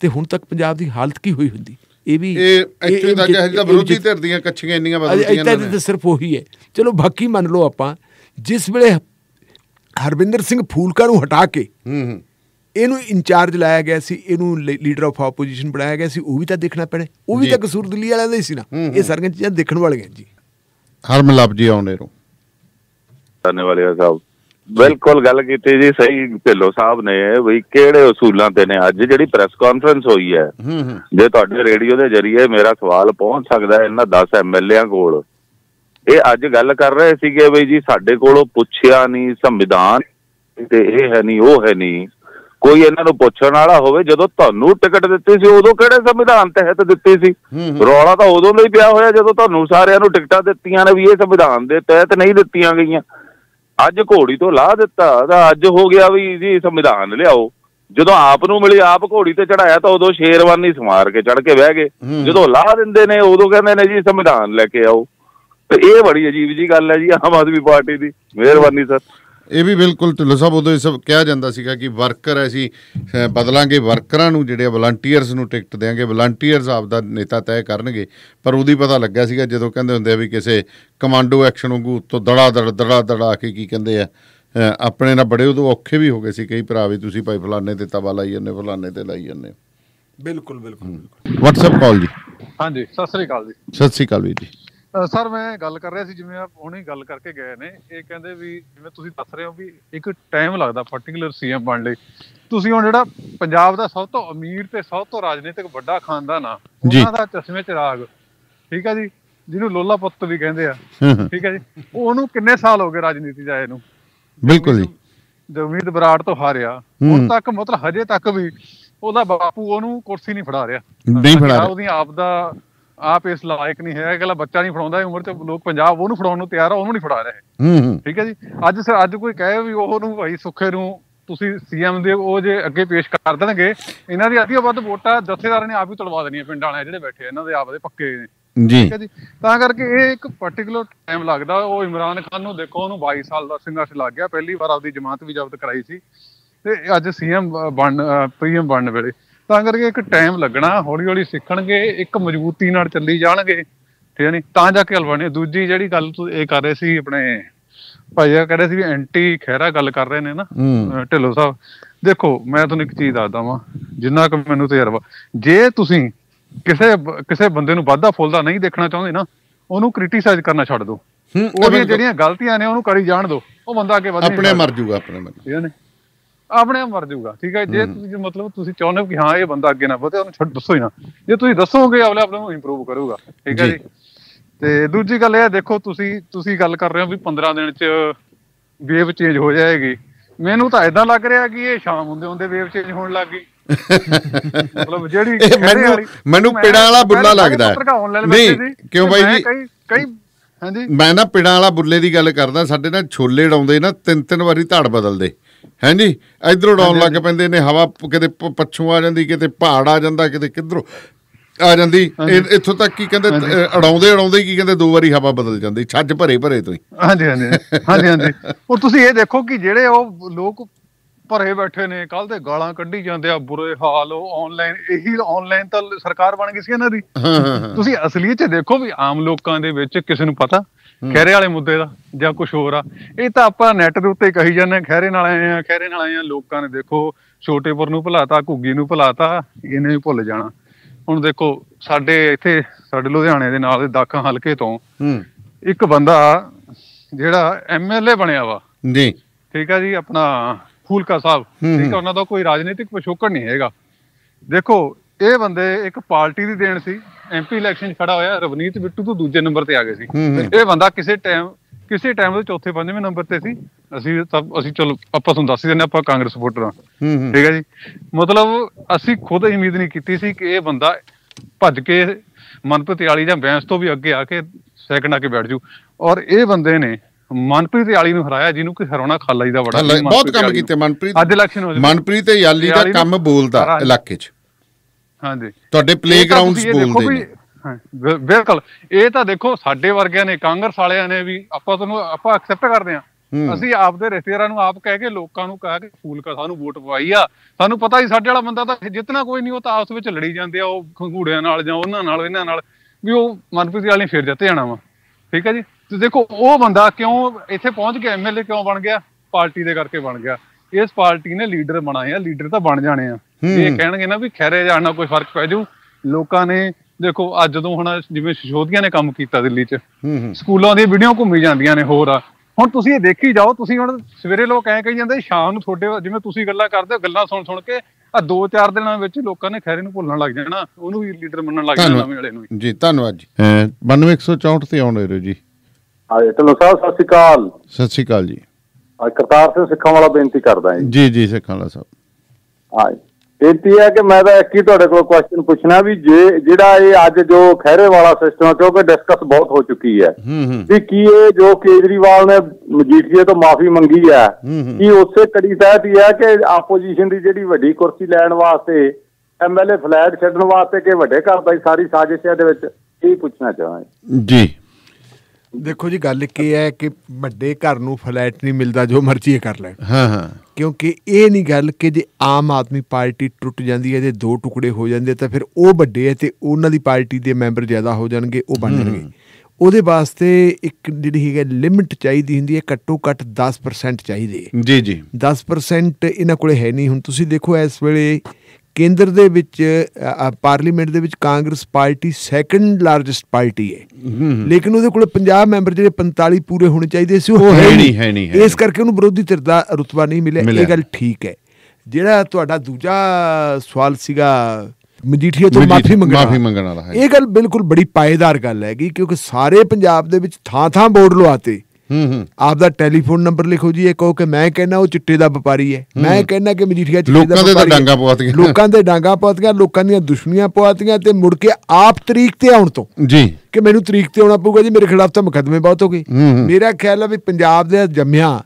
B: ਤੇ ਹੁਣ ਤੱਕ ਪੰਜਾਬ ਦੀ ਹਾਲਤ ਕੀ ਹੋਈ ਹੁੰਦੀ? ਇਹ ਵੀ
A: ਇਹ
B: ਇਹ-
A: ਹੈ ਜਿਹੜਾ ਵਿਰੋਧੀ ਧਿਰ ਦੀਆਂ ਕੱਚੀਆਂ ਇੰਨੀਆਂ
B: ਅਜੇ
A: ਬਦਲਤੀਆਂ
B: ਇੱਥੇ ਤਾਂ
A: ਨੇ
B: ਸਿਰਫ ਉਹੀ ਹੈ। ਚਲੋ ਬਾਕੀ ਮੰਨ ਲਓ ਆਪਾਂ ਜਿਸ ਵੇਲੇ ਹਰਵਿੰਦਰ ਸਿੰਘ ਫੂਲਕਾ ਨੂੰ ਹਟਾ ਕੇ
A: ਹੂੰ ਹੂੰ।
B: ਇਹਨੂੰ ਇੰਚਾਰਜ ਲਾਇਆ ਗਿਆ ਸੀ ਇਹਨੂੰ ਲੀਡਰ ਆਫ ਆਪੋਜੀਸ਼ਨ ਬਣਾਇਆ ਗਿਆ ਸੀ ਉਹ ਵੀ ਤਾਂ ਦੇਖਣਾ ਪੈਣਾ। ਉਹ ਵੀ
A: ਜੀ।
B: ਤਾਂ ਕਸੂਰ ਦਿੱਲੀ ਵਾਲਿਆਂ ਦਾ ਹੀ ਸੀ ਨਾ। ਇਹ ਸਾਰੀਆਂ ਚੀਜ਼ਾਂ ਦੇਖਣ ਵਾਲੀਆਂ ਜੀ।
A: ਹਰਮਲਬ ਜੀ ਆਉਣੇ ਰੋ
D: ਕਰਨੇ ਵਾਲੇ ਸਾਹਿਬ। ਬਿਲਕੁਲ ਗੱਲ ਕੀਤੀ ਜੀ ਸਹੀ ਢਿੱਲੋਂ ਸਾਹਿਬ ਨੇ ਵੀ ਕਿਹੜੇ ਅਸੂਲਾਂ ਤੇ ਨੇ। ਅੱਜ ਜਿਹੜੀ ਪ੍ਰੈਸ ਕਾਨਫਰੰਸ ਹੋਈ ਹੈ
A: ਹੂੰ ਹੂੰ।
D: ਜੇ ਤੁਹਾਡੇ ਰੇਡੀਓ ਦੇ ਜਰੀਏ ਮੇਰਾ ਸਵਾਲ ਪਹੁੰਚ ਸਕਦਾ ਹੈ ਇਹਨਾਂ 10 ਐਮਐਲਏਆਂ ਕੋਲ। ਇਹ ਅੱਜ ਗੱਲ ਕਰ ਰਹੇ ਸੀਗੇ ਬਈ ਜੀ ਸਾਡੇ ਕੋਲੋਂ ਪੁੱਛਿਆ ਨਹੀਂ ਸੰਵਿਧਾਨ ਤੇ ਇਹ ਹੈ ਨਹੀਂ ਉਹ ਹੈ ਨਹੀਂ। ਕੋਈ ਇਹਨਾਂ ਨੂੰ ਪੁੱਛਣ ਵਾਲਾ ਹੋਵੇ ਜਦੋਂ ਤੁਹਾਨੂੰ ਟਿਕਟ ਦਿੱਤੀ ਸੀ ਉਦੋਂ ਕਿਹੜੇ ਸੰਵਿਧਾਨ ਤਹਿਤ ਦਿੱਤੀ ਸੀ। ਰੌਲਾ ਤਾਂ ਉਦੋਂ ਦਾ ਹੀ ਪਿਆ ਹੋਇਆ ਜਦੋਂ ਤੁਹਾਨੂੰ ਸਾਰਿਆਂ ਨੂੰ ਟਿਕਟਾਂ ਦਿੱਤੀਆਂ ਨੇ ਵੀ ਇਹ ਸੰਵਿਧਾਨ ਦੇ ਤਹਿਤ ਨਹੀਂ ਦਿੱਤੀਆਂ ਗਈਆਂ। ਅੱਜ ਘੋੜੀ ਤੋਂ ਲਾਹ ਦਿੱਤਾ ਤਾਂ ਅੱਜ ਹੋ ਗਿਆ ਵੀ ਜੀ ਸੰਵਿਧਾਨ ਲਿਆਓ। ਜਦੋਂ ਆਪ ਨੂੰ ਮਿਲੀ ਆਪ ਘੋੜੀ ਤੇ ਚੜਾਇਆ ਤਾਂ ਉਦੋਂ ਸ਼ੇਰਵਾਨੀ ਸਮਾਰ ਕੇ ਚੜ ਕੇ ਬਹਿ ਗਏ। ਜਦੋਂ ਲਾਹ ਦਿੰਦੇ ਨੇ ਉਦੋਂ ਕਹਿੰਦੇ ਨੇ ਜੀ ਸੰਵਿਧਾਨ ਲੈ ਕੇ ਆਓ। ਤੇ ਇਹ ਬੜੀ ਅਜੀਬ ਜੀ ਗੱਲ ਹੈ ਜੀ ਆਮ ਆਦਮੀ ਪਾਰਟੀ ਦੀ। ਮਿਹਰਬਾਨੀ ਸਰ।
A: ਇਹ ਵੀ ਬਿਲਕੁਲ ਢਿੱਲੋਂ ਸਾਹਿਬ ਉਦੋਂ ਇਹ ਸਭ ਕਿਹਾ ਜਾਂਦਾ ਸੀਗਾ ਕਿ ਵਰਕਰ ਅਸੀਂ ਬਦਲਾਂਗੇ ਵਰਕਰਾਂ ਨੂੰ ਜਿਹੜੇ ਵਲੰਟੀਅਰਸ ਨੂੰ ਟਿਕਟ ਦੇਾਂਗੇ। ਵਲੰਟੀਅਰਸ ਆਪਦਾ ਨੇਤਾ ਤੈਅ ਕਰਨਗੇ। ਪਰ ਉਹਦੀ ਪਤਾ ਲੱਗਿਆ ਸੀਗਾ ਜਦੋਂ ਕਹਿੰਦੇ ਹੁੰਦੇ ਆ ਵੀ ਕਿਸੇ ਕਮਾਂਡੋ ਐਕਸ਼ਨ ਵਾਂਗੂ ਉੱਤੋਂ ਦੜਾ ਦੜ ਦੜਾ ਦੜਾ ਕੇ ਕੀ ਕਹਿੰਦੇ ਆ ਆਪਣੇ ਨਾਲ ਬੜੇ ਉਦੋਂ ਔਖੇ ਵੀ ਹੋ ਗਏ ਸੀ। ਕਈ ਭਰਾ ਵੀ ਤੁਸੀਂ ਭਾਈ ਫਲਾਣੇ ਤੇ ਤਵਾ ਲਾਈ ਜਾਂਦੇ ਫਲਾਣੇ ਤੇ ਲਾਈ ਜਾਂਦੇ।
B: ਬਿਲਕੁਲ ਬਿਲਕੁਲ
A: WhatsApp ਕਾਲ ਜੀ।
E: ਹਾਂਜੀ ਸਤਿ ਸ੍ਰੀ ਅਕਾਲ ਜੀ।
A: ਸਤਿ ਸ੍ਰੀ ਅਕਾਲ ਵੀਰ ਜੀ।
E: ਸਰ ਮੈਂ ਗੱਲ ਕਰ ਰਿਹਾ ਸੀ ਜਿਵੇਂ ਆਪ ਹੁਣੇ ਗੱਲ ਕਰਕੇ ਗਏ ਨੇ ਇਹ ਕਹਿੰਦੇ ਵੀ ਜਿਵੇਂ ਤੁਸੀਂ ਦੱਸ ਰਹੇ ਹੋ ਵੀ ਇੱਕ ਟਾਈਮ ਲੱਗਦਾ ਪਾਰਟਿਕੂਲਰ ਸੀਐਮ ਬਣਨ ਲਈ। ਤੁਸੀਂ ਹੁਣ ਜਿਹੜਾ ਪੰਜਾਬ ਦਾ ਸਭ ਤੋਂ ਅਮੀਰ ਤੇ ਸਭ ਤੋਂ ਰਾਜਨੀਤਿਕ ਵੱਡਾ ਖਾਨਦਾਨ ਆ। ਉਹਨਾਂ ਦਾ ਚਸ਼ਮੇ ਚਿਰਾਗ ਠੀਕ ਹੈ ਜੀ? ਜਿਹਨੂੰ ਲੋਲਾ ਪੁੱਤ ਵੀ ਕਹਿੰਦੇ ਆ ਠੀਕ ਹੈ ਜੀ? ਉਹਨੂੰ ਕਿੰਨੇ ਸਾਲ ਹੋ ਗਏ ਰਾਜਨੀਤੀ ਜਾਏ ਨੂੰ?
A: ਬਿਲਕੁਲ ਜੀ।
E: ਜਗਮੀਤ ਬਰਾੜ ਤੋਂ ਹਾਰਿਆ। ਹੁਣ ਤੱਕ ਮਤਲਬ ਹਜੇ ਤੱਕ ਵੀ ਉਹਦਾ ਬਾਪੂ ਉਹਨੂੰ ਕੁਰਸੀ ਨਹੀਂ ਫੜਾ ਰਿਹਾ।
A: ਨਹੀਂ ਫੜਾ ਰਿਹਾ।
E: ਉਹਦੀ ਆਪ ਦਾ ਆਪ ਇਸ ਲਾਇਕ ਨਹੀਂ ਹੈ ਅਗਲਾ ਬੱਚਾ ਨਹੀਂ ਫੜਾਉਂਦਾ ਇਹ ਉਮਰ ਚ ਲੋਕ ਪੰਜਾਬ ਉਹਨੂੰ ਫੜਾਉਣ ਨੂੰ ਤਿਆਰ ਆ ਉਹਨੂੰ ਨਹੀਂ ਫੜਾ ਰਹੇ।
A: ਹੂੰ ਹੂੰ।
E: ਠੀਕ ਹੈ ਜੀ? ਅੱਜ ਸ- ਅੱਜ ਕੋਈ ਕਹੇ ਵੀ ਉਹਨੂੰ ਭਾਈ ਸੁੱਖੇ ਨੂੰ ਤੁਸੀਂ ਸੀਐਮ ਦੇ ਉਹ ਜੇ ਅੱਗੇ ਪੇਸ਼ ਕਰ ਦੇਣਗੇ ਇਹਨਾਂ ਦੀ ਅੱਧੀਆਂ ਵੱਧ ਵੋਟਾਂ ਜਥੇਦਾਰਾਂ ਨੇ ਆਪ ਹੀ ਤਲਵਾ ਦੇਣੀਆਂ ਪਿੰਡਾਂ ਵਾਲੇ ਜਿਹੜੇ ਬੈਠੇ ਇਹਨਾਂ ਦੇ ਆਪ ਦੇ ਪੱਕੇ ਨੇ।
A: ਜੀ।
E: ਠੀਕ ਹੈ ਜੀ? ਤਾਂ ਕਰਕੇ ਇਹ ਇੱਕ ਪਾਰਟਿਕੂਲਰ ਟਾਈਮ ਲੱਗਦਾ ਉਹ ਇਮਰਾਨ ਖਾਨ ਨੂੰ ਦੇਖੋ ਉਹਨੂੰ 22 ਸਾਲ ਦਾ ਸੰਘਰਸ਼ ਲੱਗ ਗਿਆ ਪਹਿਲੀ ਵਾਰ ਆਪਦੀ ਜਮਾਨਤ ਵੀ ਜ਼ਬਤ ਕਰਾਈ ਸੀ। ਤੇ ਅੱਜ ਸੀਐਮ ਬਣ ਪੀਐਮ ਬਣਨ ਵੇਲੇ। ਤਾਂ ਕਰਕੇ ਇੱਕ ਟਾਈਮ ਲੱਗਣਾ ਹੌਲੀ ਹੌਲੀ ਸਿੱਖਣਗੇ ਇੱਕ ਮਜ਼ਬੂਤੀ ਨਾਲ ਚੱਲੀ ਜਾਣਗੇ ਠੀਕ ਹੈ ਨਹੀਂ ਤਾਂ ਜਾ ਕੇ ਹਲ ਦੂਜੀ ਜਿਹੜੀ ਗੱਲ ਤੁਸੀਂ ਇਹ ਕਰ ਰਹੇ ਸੀ ਆਪਣੇ ਭਾਈ ਆ ਕਹਿ ਰਹੇ ਸੀ ਵੀ ਐਂਟੀ ਖਹਿਰਾ ਗੱਲ ਕਰ ਰਹੇ ਨੇ ਨਾ ਢਿੱਲੋਂ ਸਾਹਿਬ। ਦੇਖੋ ਮੈਂ ਤੁਹਾਨੂੰ ਇੱਕ ਚੀਜ਼ ਦੱਸਦਾ ਵਾਂ ਜਿੰਨਾ ਕੁ ਮੈਨੂੰ ਤਜਰਬਾ ਜੇ ਤੁਸੀਂ ਕਿਸੇ ਕਿਸੇ ਬੰਦੇ ਨੂੰ ਵਾਧਾ ਫੁੱਲਦਾ ਨਹੀਂ ਦੇਖਣਾ ਚਾਹੁੰਦੇ ਨਾ ਉਹਨੂੰ ਕ੍ਰਿਟਿਸਾਈਜ਼ ਕਰਨਾ ਛੱਡ ਦਿਓ। ਉਹਦੀਆਂ। ਜਿਹੜੀਆਂ ਗਲਤੀਆਂ ਨੇ ਉਹਨੂੰ ਕਰੀ ਜਾਣ ਦਿਓ। ਉਹ ਬੰਦਾ ਅੱਗੇ ਵਧ
A: ਆਪਣੇ। ਮਰ ਜੂਗਾ ਆਪਣੇ ਮਰ
E: ਠੀਕ ਹੈ ਆਪਣੇ ਆਪ ਮਰ ਜਾਊਗਾ ਠੀਕ ਹੈ? ਜੇ ਤੁਸੀਂ ਮਤਲਬ ਤੁਸੀਂ ਚਾਹੁੰਦੇ ਹੋ ਕਿ ਹਾਂ ਇਹ ਬੰਦਾ ਅੱਗੇ ਨਾ ਵਧੇ ਉਹਨੂੰ ਛੱਡ ਦੱਸੋ ਹੀ ਨਾ। ਜੇ ਤੁਸੀਂ ਦੱਸੋਗੇ ਅਗਲੇ ਆਪਣੇ ਨੂੰ ਇੰਪਰੂਵ ਕਰੂਗਾ ਠੀਕ ਹੈ
A: ਜੀ।
E: ਤੇ ਦੂਜੀ ਗੱਲ ਇਹ ਦੇਖੋ ਤੁਸੀਂ ਤੁਸੀਂ ਗੱਲ ਕਰ ਰਹੇ ਹੋ ਵੀ 15 ਦਿਨ ਚ ਵੇਵ ਚੇਂਜ ਹੋ ਜਾਏਗੀ। ਮੈਨੂੰ ਤਾਂ ਇਦਾਂ ਲੱਗ ਰਿਹਾ ਕਿ ਇਹ ਸ਼ਾਮ ਹੁੰਦੇ ਹੁੰਦੇ ਵੇਵ ਚੇਂਜ ਹੋਣ ਲੱਗ ਗਈ। ਮਤਲਬ ਜਿਹੜੀ
A: ਮੈਨੂੰ- ਮੈਨੂੰ ਪਿੜਾਂ ਵਾਲਾ ਬੁੱਲਾ ਲੱਗਦਾ ਨਹੀਂ, ਕਿਉਂ ਬਾਈ ਜੀ?
E: ਕਈ ਕਈ ਹਾਂਜੀ?
A: ਮੈਂ ਨਾ ਪਿੜਾਂ ਵਾਲਾ ਬੁੱਲੇ ਦੀ ਗੱਲ ਕਰਦਾ ਸਾਡੇ ਨਾਲ ਛੋਲੇ ਡਾਉਂਦੇ ਨਾ ਤਿੰਨ ਤਿੰਨ ਵਾਰੀ ਧੜ ਬਦਲਦੇ। ਹਾਂਜੀ ਇਧਰੋਂ ਡਾਉਣ ਲੱਗ ਪੈਂਦੇ ਨੇ ਹਵਾ ਕਿਤੇ ਪੱਛੋਂ ਆ ਜਾਂਦੀ ਕਿਤੇ ਪਹਾੜ ਆ ਜਾਂਦਾ ਕਿਤੇ ਕਿੱਧਰੋਂ ਆ ਜਾਂਦੀ। ਇੱਥੋਂ ਤੱਕ ਕੀ ਕਹਿੰਦੇ ਅੜਾਉਂਦੇ ਅੜਾਉਂਦੇ ਕੀ ਕਹਿੰਦੇ ਦੋ ਵਾਰੀ ਹਵਾ ਬਦਲ ਜਾਂਦੀ ਛੱਜ ਭਰੇ ਭਰੇ ਤੋਂ ਹੀ।
E: ਹਾਂਜੀ ਹਾਂਜੀ ਹਾਂਜੀ ਹਾਂਜੀ। ਉਹ ਤੁਸੀਂ ਇਹ ਦੇਖੋ ਕਿ ਜਿਹੜੇ ਉਹ ਲੋਕ ਭਰੇ ਬੈਠੇ ਨੇ ਕੱਲ ਤੇ ਗਾਲਾਂ ਕੱਢੀ ਜਾਂਦੇ ਆ ਬੁਰੇ ਹਾਲ ਉਹ ਆਨਲਾਈਨ ਇਹੀ ਆਨਲਾਈਨ ਤਾਂ ਸਰਕਾਰ ਬਣ ਗਈ ਸੀ ਇਹਨਾਂ ਦੀ। ਤੁਸੀਂ ਅਸਲੀਅਤ ਚ ਦੇਖੋ ਵੀ ਆਮ ਲੋਕਾਂ ਦੇ ਵਿੱਚ ਕਿਸੇ ਨੂੰ ਪਤਾ? ਖੈਰੇ ਵਾਲੇ ਮੁੱਦੇ ਦਾ ਜਾਂ ਕੁਝ ਹੋਰ ਆ। ਇਹ ਤਾਂ ਆਪਾਂ ਨੈਟ ਦੇ ਉੱਤੇ ਕਹੀ ਜਾਂਦੇ ਖੈਰੇ ਨਾਲ ਆਏ ਆ ਖੈਰੇ ਨਾਲ ਆਏ ਆ ਲੋਕਾਂ ਨੇ ਦੇਖੋ ਛੋਟੇਪੁਰ ਨੂੰ ਭੁਲਾਤਾ ਘੁੱਗੀ ਨੂੰ ਭੁਲਾਤਾ ਇਹਨੇ ਵੀ ਭੁੱਲ ਜਾਣਾ। ਹੁਣ ਦੇਖੋ ਸਾਡੇ ਇੱਥੇ ਸਾਡੇ ਲੁਧਿਆਣੇ ਦੇ ਨਾਲ ਦੇ ਦਾਖਾਂ ਹਲਕੇ ਤੋਂ
A: ਹੂੰ।
E: ਇੱਕ ਬੰਦਾ ਜਿਹੜਾ ਐਮਐਲਏ ਬਣਿਆ ਵਾ।
A: ਜੀ।
E: ਠੀਕ ਆ ਜੀ ਆਪਣਾ ਫੂਲਕਾ ਸਾਹਿਬ। ਠੀਕ। ਆ ਉਹਨਾਂ ਦਾ ਕੋਈ ਰਾਜਨੀਤਿਕ ਪਿਛੋਕੜ ਨਹੀਂ ਹੈਗਾ। ਦੇਖੋ ਇਹ ਬੰਦੇ ਇੱਕ ਪਾਰਟੀ ਦੀ ਦੇਣ ਸੀ ਐਮਪੀ ਇਲੈਕਸ਼ਨ 'ਚ ਖੜਾ ਹੋਇਆ ਰਵਨੀਤ ਬਿੱਟੂ ਤੋਂ ਦੂਜੇ ਨੰਬਰ ਤੇ ਆ ਗਏ ਸੀ। ਇਹ ਬੰਦਾ ਕਿਸੇ ਟਾਈਮ ਕਿਸੇ ਟਾਈਮ ਦੇ ਚੌਥੇ ਪੰਜਵੇਂ ਨੰਬਰ ਤੇ ਸੀ। ਅਸੀਂ ਤਾਂ ਅਸੀਂ ਚਲੋ ਆਪਾਂ ਤੁਹਾਨੂੰ ਦੱਸ ਹੀ ਦਿੰਦੇ ਆਪਾਂ ਕਾਂਗਰਸ ਸਪੋਰਟਰ ਹੂੰ ਠੀਕ ਹੈ ਜੀ? ਮਤਲਬ ਅਸੀਂ ਖੁਦ ਉਮੀਦ ਨਹੀਂ ਕੀਤੀ ਸੀ ਕਿ ਇਹ ਬੰਦਾ ਭੱਜ ਕੇ ਮਨਪ੍ਰੀਤ ਯਾਲੀ ਜਾਂ ਬੈਂਸ ਤੋਂ ਵੀ ਅੱਗੇ ਆ ਕੇ ਸੈਕਿੰਡ ਆ ਕੇ ਬੈਠ ਜੂ। ਔਰ ਇਹ ਬੰਦੇ ਨੇ ਮਨਪ੍ਰੀਤ ਯਾਲੀ ਨੂੰ ਹਰਾਇਆ ਜਿਹਨੂੰ ਕਿ ਹਰਾਉਣਾ ਖਾਲਾ ਜੀ ਦਾ ਬੜਾ
A: ਬਹੁਤ ਕੰਮ। ਕੀਤੇ ਮਨਪ੍ਰੀਤ
E: ਅੱਜ ਇਲੈਕਸ਼ਨ ਹੋ
A: ਮਨਪ੍ਰੀਤ ਯਾਲੀ ਦਾ ਕੰਮ ਬੋਲਦਾ ਇਲਾਕੇ 'ਚ।
E: ਹਾਂਜੀ।
A: ਤੁਹਾਡੇ
E: ਦੇਖੋ
A: ਬੋਲਦੇ ਨੇ।
E: ਬਿਲਕੁਲ। ਇਹ ਤਾਂ ਦੇਖੋ ਸਾਡੇ ਵਰਗਿਆਂ ਨੇ ਕਾਂਗਰਸ ਵਾਲਿਆਂ ਨੇ ਵੀ ਆਪਾਂ ਤੁਹਾਨੂੰ ਆਪਾਂ ਐਕਸੈਪਟ ਕਰਦੇ ਹੂੰ। ਅਸੀਂ ਆਪਦੇ ਰਿਸ਼ਤੇਦਾਰਾਂ ਨੂੰ ਆਪ ਕਹਿ ਕੇ ਲੋਕਾਂ ਨੂੰ ਕਹਿ ਕੇ ਫੂਲ ਕਾ ਸਾਨੂੰ ਵੋਟ ਪਵਾਈ ਆ। ਸਾਨੂੰ ਪਤਾ ਹੀ ਸਾਡੇ ਵਾਲਾ ਬੰਦਾ ਤਾਂ ਜਿੱਤਣਾ ਕੋਈ ਨਹੀਂ ਉਹ ਤਾਂ ਆਪਸ ਵਿੱਚ ਲੜੀ ਜਾਂਦੇ ਆ ਉਹ ਖੰਗੂੜਿਆਂ ਨਾਲ ਜਾਂ ਉਹਨਾਂ ਨਾਲ ਇਹਨਾਂ ਨਾਲ ਵੀ ਉਹ ਮਨਪ੍ਰੀਤ ਵਾਲੀ ਫੇਰ ਜਿੱਤ ਜਾਣਾ ਵਾ। ਠੀਕ ਹੈ ਜੀ? ਤੇ ਦੇਖੋ ਉਹ ਬੰਦਾ ਕਿਉਂ ਇੱਥੇ ਪਹੁੰਚ ਗਿਆ ਐਮਐਲਏ ਕਿਉਂ ਬਣ ਗਿਆ? ਪਾਰਟੀ ਦੇ ਕਰਕੇ ਬਣ ਗਿਆ। ਇਸ ਪਾਰਟੀ ਨੇ ਲੀਡਰ ਬਣਾਏ ਆ ਲੀਡਰ ਤਾਂ ਬਣ ਜਾਣੇ ਆ। ਇਹ ਕਹਿਣਗੇ ਨਾ ਵੀ ਖੈਰੇ ਜਾਣ ਨਾਲ ਕੋਈ ਫ਼ਰਕ ਪੈ ਜਾਊ। ਲੋਕਾਂ ਨੇ ਦੇਖੋ ਅੱਜ ਜਦੋਂ ਹੁਣ ਜਿਵੇਂ ਸਿਸੋਦੀਆ ਨੇ ਕੰਮ ਕੀਤਾ ਦਿੱਲੀ 'ਚ
A: ਹੂੰ ਹੂੰ।
E: ਸਕੂਲਾਂ ਦੀਆਂ ਵੀਡੀਓ ਘੁੰਮੀ ਜਾਂਦੀਆਂ ਨੇ ਹੋਰ ਆ। ਹੁਣ ਤੁਸੀਂ ਇਹ ਦੇਖੀ ਜਾਓ ਤੁਸੀਂ ਹੁਣ ਸਵੇਰੇ ਲੋਕ ਐਂ ਕਹੀ ਜਾਂਦੇ ਸ਼ਾਮ ਨੂੰ ਤੁਹਾਡੇ ਜਿਵੇਂ ਤੁਸੀਂ ਗੱਲਾਂ ਕਰਦੇ ਹੋ ਗੱਲਾਂ ਸੁਣ ਸੁਣ ਕੇ ਆ ਦੋ ਚਾਰ ਦਿਨਾਂ ਵਿੱਚ ਲੋਕਾਂ ਨੇ ਖੈਰੇ ਨੂੰ ਭੁੱਲਣ ਲੱਗ ਜਾਣਾ ਉਹਨੂੰ ਵੀ ਲੀਡਰ ਮੰਨਣ ਲੱਗ ਜਾਣਾ। ਨਵੇਂ ਵਾਲੇ ਨੂੰ।
A: ਜੀ ਧੰਨਵਾਦ ਜੀ। 92164 ਤੇ ਆਉਣ ਰਹੇ ਜੀ।
F: ਹਾਂਜੀ ਢਿੱਲੋਂ ਸਾਹਿਬ ਸਤਿ ਸ਼੍ਰੀ ਅਕਾਲ।
A: ਸਤਿ ਸ਼੍ਰੀ ਅਕਾਲ ਜੀ।
F: ਕਰਤਾਰ ਸਿੰਘ ਸਿੱਖਾਂ ਵਾਲਾ ਬੇਨਤੀ ਕਰਦਾ ਜੀ।
A: ਜੀ ਜੀ ਸਿੱਖਾਂ ਵਾਲਾ ਸਾਹਿਬ।
F: ਹਾਂਜੀ ਬੇਨਤੀ ਹੈ ਕਿ ਮੈਂ ਤਾਂ ਇੱਕ ਹੀ ਤੁਹਾਡੇ ਕੋਲ ਕੁਐਸਚਨ ਪੁੱਛਣਾ ਵੀ ਜੇ ਜਿਹੜਾ ਇਹ ਅੱਜ ਜੋ ਖਹਿਰੇ ਵਾਲਾ ਸਿਸਟਮ ਹੈ ਕਿਉਂਕਿ ਡਿਸਕਸ ਬਹੁਤ ਹੋ ਚੁੱਕੀ ਹੈ।
A: ਹੂੰ ਹੂੰ।
F: ਵੀ ਕੀ ਇਹ ਜੋ ਕੇਜਰੀਵਾਲ ਨੇ ਮਜੀਠੀਏ ਤੋਂ ਮਾਫੀ ਮੰਗੀ ਹੈ
A: ਹੂੰ, ਹੂੰ।
F: ਕੀ ਉਸੇ ਕੜੀ ਤਹਿਤ ਹੀ ਹੈ ਕਿ ਆਪੋਜੀਸ਼ਨ ਦੀ ਜਿਹੜੀ ਵੱਡੀ ਕੁਰਸੀ ਲੈਣ ਵਾਸਤੇ ਐਮਐਲਏ ਫਲੈਟ ਛੱਡਣ ਵਾਸਤੇ ਕਿ ਵੱਡੇ ਘਰ ਦਾ ਹੀ ਸਾਰੀ ਸਾਜ਼ਿਸ਼ ਹੈ ਦੇ ਵਿੱਚ ਇਹ ਪੁੱਛਣਾ ਚਾਹਾਂਗੇ।
A: ਜੀ।
B: ਦੇਖੋ ਜੀ ਗੱਲ ਕੀ ਹੈ ਕਿ ਵੱਡੇ ਘਰ ਨੂੰ ਫਲੈਟ ਨਹੀਂ ਮਿਲਦਾ ਜੋ ਮਰਜ਼ੀ ਕਰ ਲੈਣ।
A: ਹਾਂ ਹਾਂ।
B: ਕਿਉਂਕਿ ਇਹ ਨਹੀਂ ਗੱਲ ਕਿ ਜੇ ਆਮ ਆਦਮੀ ਪਾਰਟੀ ਟੁੱਟ ਜਾਂਦੀ ਹੈ ਜੇ ਦੋ ਟੁਕੜੇ ਹੋ ਜਾਂਦੇ ਤਾਂ ਫਿਰ ਉਹ ਵੱਡੇ ਹੈ ਤੇ ਉਹਨਾਂ ਦੀ ਪਾਰਟੀ ਦੇ ਮੈਂਬਰ ਜ਼ਿਆਦਾ ਹੋ ਜਾਣਗੇ ਉਹ ਬਣ ਜਾਣਗੇ। ਉਹਦੇ ਵਾਸਤੇ ਇੱਕ ਜਿਹੜੀ ਹੈਗਾ ਲਿਮਿਟ ਚਾਹੀਦੀ ਹੁੰਦੀ ਹੈ ਘੱਟੋ ਘੱਟ 10% ਚਾਹੀਦੇ ਹੈ।
A: ਜੀ ਜੀ।
B: 10% ਇਹਨਾਂ ਕੋਲੇ ਹੈ ਨਹੀਂ। ਹੁਣ ਤੁਸੀਂ ਦੇਖੋ ਇਸ ਵੇਲੇ ਕੇਂਦਰ ਦੇ ਵਿੱਚ ਪਾਰਲੀਮੈਂਟ ਦੇ ਵਿੱਚ Congress party second largest party ਹੈ। ਲੇਕਿਨ ਉਹਦੇ ਕੋਲੇ 50 ਮੈਂਬਰ ਜਿਹੜੇ 45 ਪੂਰੇ ਹੋਣੇ ਚਾਹੀਦੇ ਸੀ
A: ਉਹ ਹੈ ਨਹੀਂ, ਹੈ ਨਹੀਂ,
B: ਇਸ ਕਰਕੇ ਉਹਨੂੰ ਵਿਰੋਧੀ ਧਿਰ ਦਾ ਰੁਤਬਾ ਨਹੀਂ ਮਿਲਿਆ। ਇਹ ਗੱਲ ਠੀਕ ਹੈ। ਜਿਹੜਾ ਤੁਹਾਡਾ ਦੂਜਾ ਸਵਾਲ ਸੀਗਾ ਮਜੀਠੀਆ ਤੋਂ ਮਾਫੀ ਮੰਗਣਾ
A: ਮਾਫ਼ੀ ਮੰਗਣ ਵਾਲਾ ਹੈ।
B: ਇਹ ਗੱਲ ਬਿਲਕੁਲ ਬੜੀ ਪਾਏਦਾਰ ਗੱਲ ਹੈਗੀ ਕਿਉਂਕਿ ਸਾਰੇ ਪੰਜਾਬ ਦੇ ਵਿੱਚ ਥਾਂ ਥਾਂ ਬੋਰਡ ਲਵਾਤੇ।
A: ਹੂੰ ਹੂੰ
B: ਆਪ ਦਾ ਟੈਲੀਫੋਨ ਨੰਬਰ ਲਿਖੋ ਜੀ ਇਹ ਕਹੋ ਕਿ ਮੈਂ ਕਹਿੰਦਾ ਉਹ ਚਿੱਟੇ ਦਾ ਵਪਾਰੀ ਹੈ ਮੈਂ ਕਹਿੰਦਾ ਕਿ ਮਜੀਠੀਆ ਚਿੱਟੇ ਦਾ
A: ਲੋਕਾਂ ਦੇ
B: ਵਪਾਰੀ।
A: ਡਾਂਗਾਂ ਪਵਾਤੀਆਂ।
B: ਲੋਕਾਂ ਦੇ ਡਾਂਗਾ ਪਵਾਤੀਆਂ ਲੋਕਾਂ ਦੀਆਂ ਦੁਸ਼ਮਣੀਆਂ ਪਵਾਤੀਆਂ ਤੇ ਮੁੜ ਕੇ ਆਪ ਤਰੀਕ ਤੇ ਆਉਣ ਤੋਂ
A: ਜੀ
B: ਕਿ ਮੈਨੂੰ ਤਰੀਕ ਤੇ ਆਉਣਾ ਪਊਗਾ ਜੀ ਮੇਰੇ ਖਿਲਾਫ ਤਾਂ ਮੁਕੱਦਮੇ ਬਹੁਤ ਹੋ ਗਏ। ਮੇਰਾ ਖਿਆਲ ਹੈ ਵੀ ਪੰਜਾਬ ਦੇ ਜੰਮਿਆ।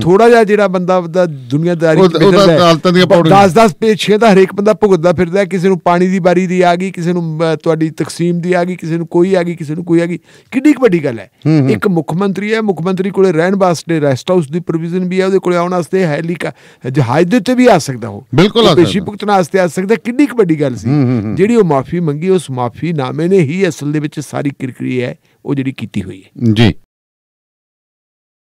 B: ਥੋੜਾ ਜਿਹਾ ਜਿਹੜਾ ਬੰਦਾ ਦਾ ਦੁਨੀਆਦਾਰੀ
A: ਉਹ- ਉਹਦਾ ਅਦਾਲਤਾਂ ਦੀਆਂ ਪੌੜੀਆਂ-
B: 10 10 ਪੇਸ਼ੀਆਂ ਦਾ ਹਰੇਕ ਬੰਦਾ ਭੁਗਤਦਾ ਫਿਰਦਾ। ਕਿਸੇ ਨੂੰ ਪਾਣੀ ਦੀ ਬਾਰੀ ਦੀ ਆ ਗਈ ਕਿਸੇ ਨੂੰ ਤੁਹਾਡੀ ਤਕਸੀਮ ਦੀ ਆ ਗਈ ਕਿਸੇ ਨੂੰ ਕੋਈ ਆ ਗਈ ਕਿਸੇ ਨੂੰ ਕੋਈ ਆ ਗਈ। ਕਿੰਨੀ ਵੱਡੀ ਗੱਲ ਹੈ। ਇੱਕ ਮੁੱਖ ਮੰਤਰੀ ਹੈ। ਮੁੱਖ ਮੰਤਰੀ ਕੋਲੇ ਰਹਿਣ ਵਾਸਤੇ ਰੈਸਟ ਹਾਊਸ ਦੀ ਪ੍ਰੋਵੀਜ਼ਨ ਵੀ ਹੈ। ਉਹਦੇ ਕੋਲੇ ਆਉਣ ਵਾਸਤੇ ਹੈਲੀਕਾ ਜਹਾਜ਼ ਦੇ ਉੱਤੇ ਵੀ ਆ ਸਕਦਾ ਉਹ।
A: ਬਿਲਕੁਲ ਆ
B: ਉਹ ਪੇਸ਼ੀ
A: ਸਕਦਾ।
B: ਭੁਗਤਣ ਵਾਸਤੇ ਆ ਸਕਦਾ। ਕਿੰਨੀ ਕੁ ਵੱਡੀ ਗੱਲ ਸੀ। ਜਿਹੜੀ ਉਹ ਮਾਫੀ ਮੰਗੀ ਉਸ ਮਾਫੀ ਨਾਮੇ ਨੇ ਹੀ ਅਸਲ ਦੇ ਵਿੱਚ ਸਾਰੀ ਕਿਰਕਰੀ ਹੈ ਉਹ ਜਿਹੜੀ ਕੀਤੀ ਹੋਈ ਹੈ।
A: ਜੀ।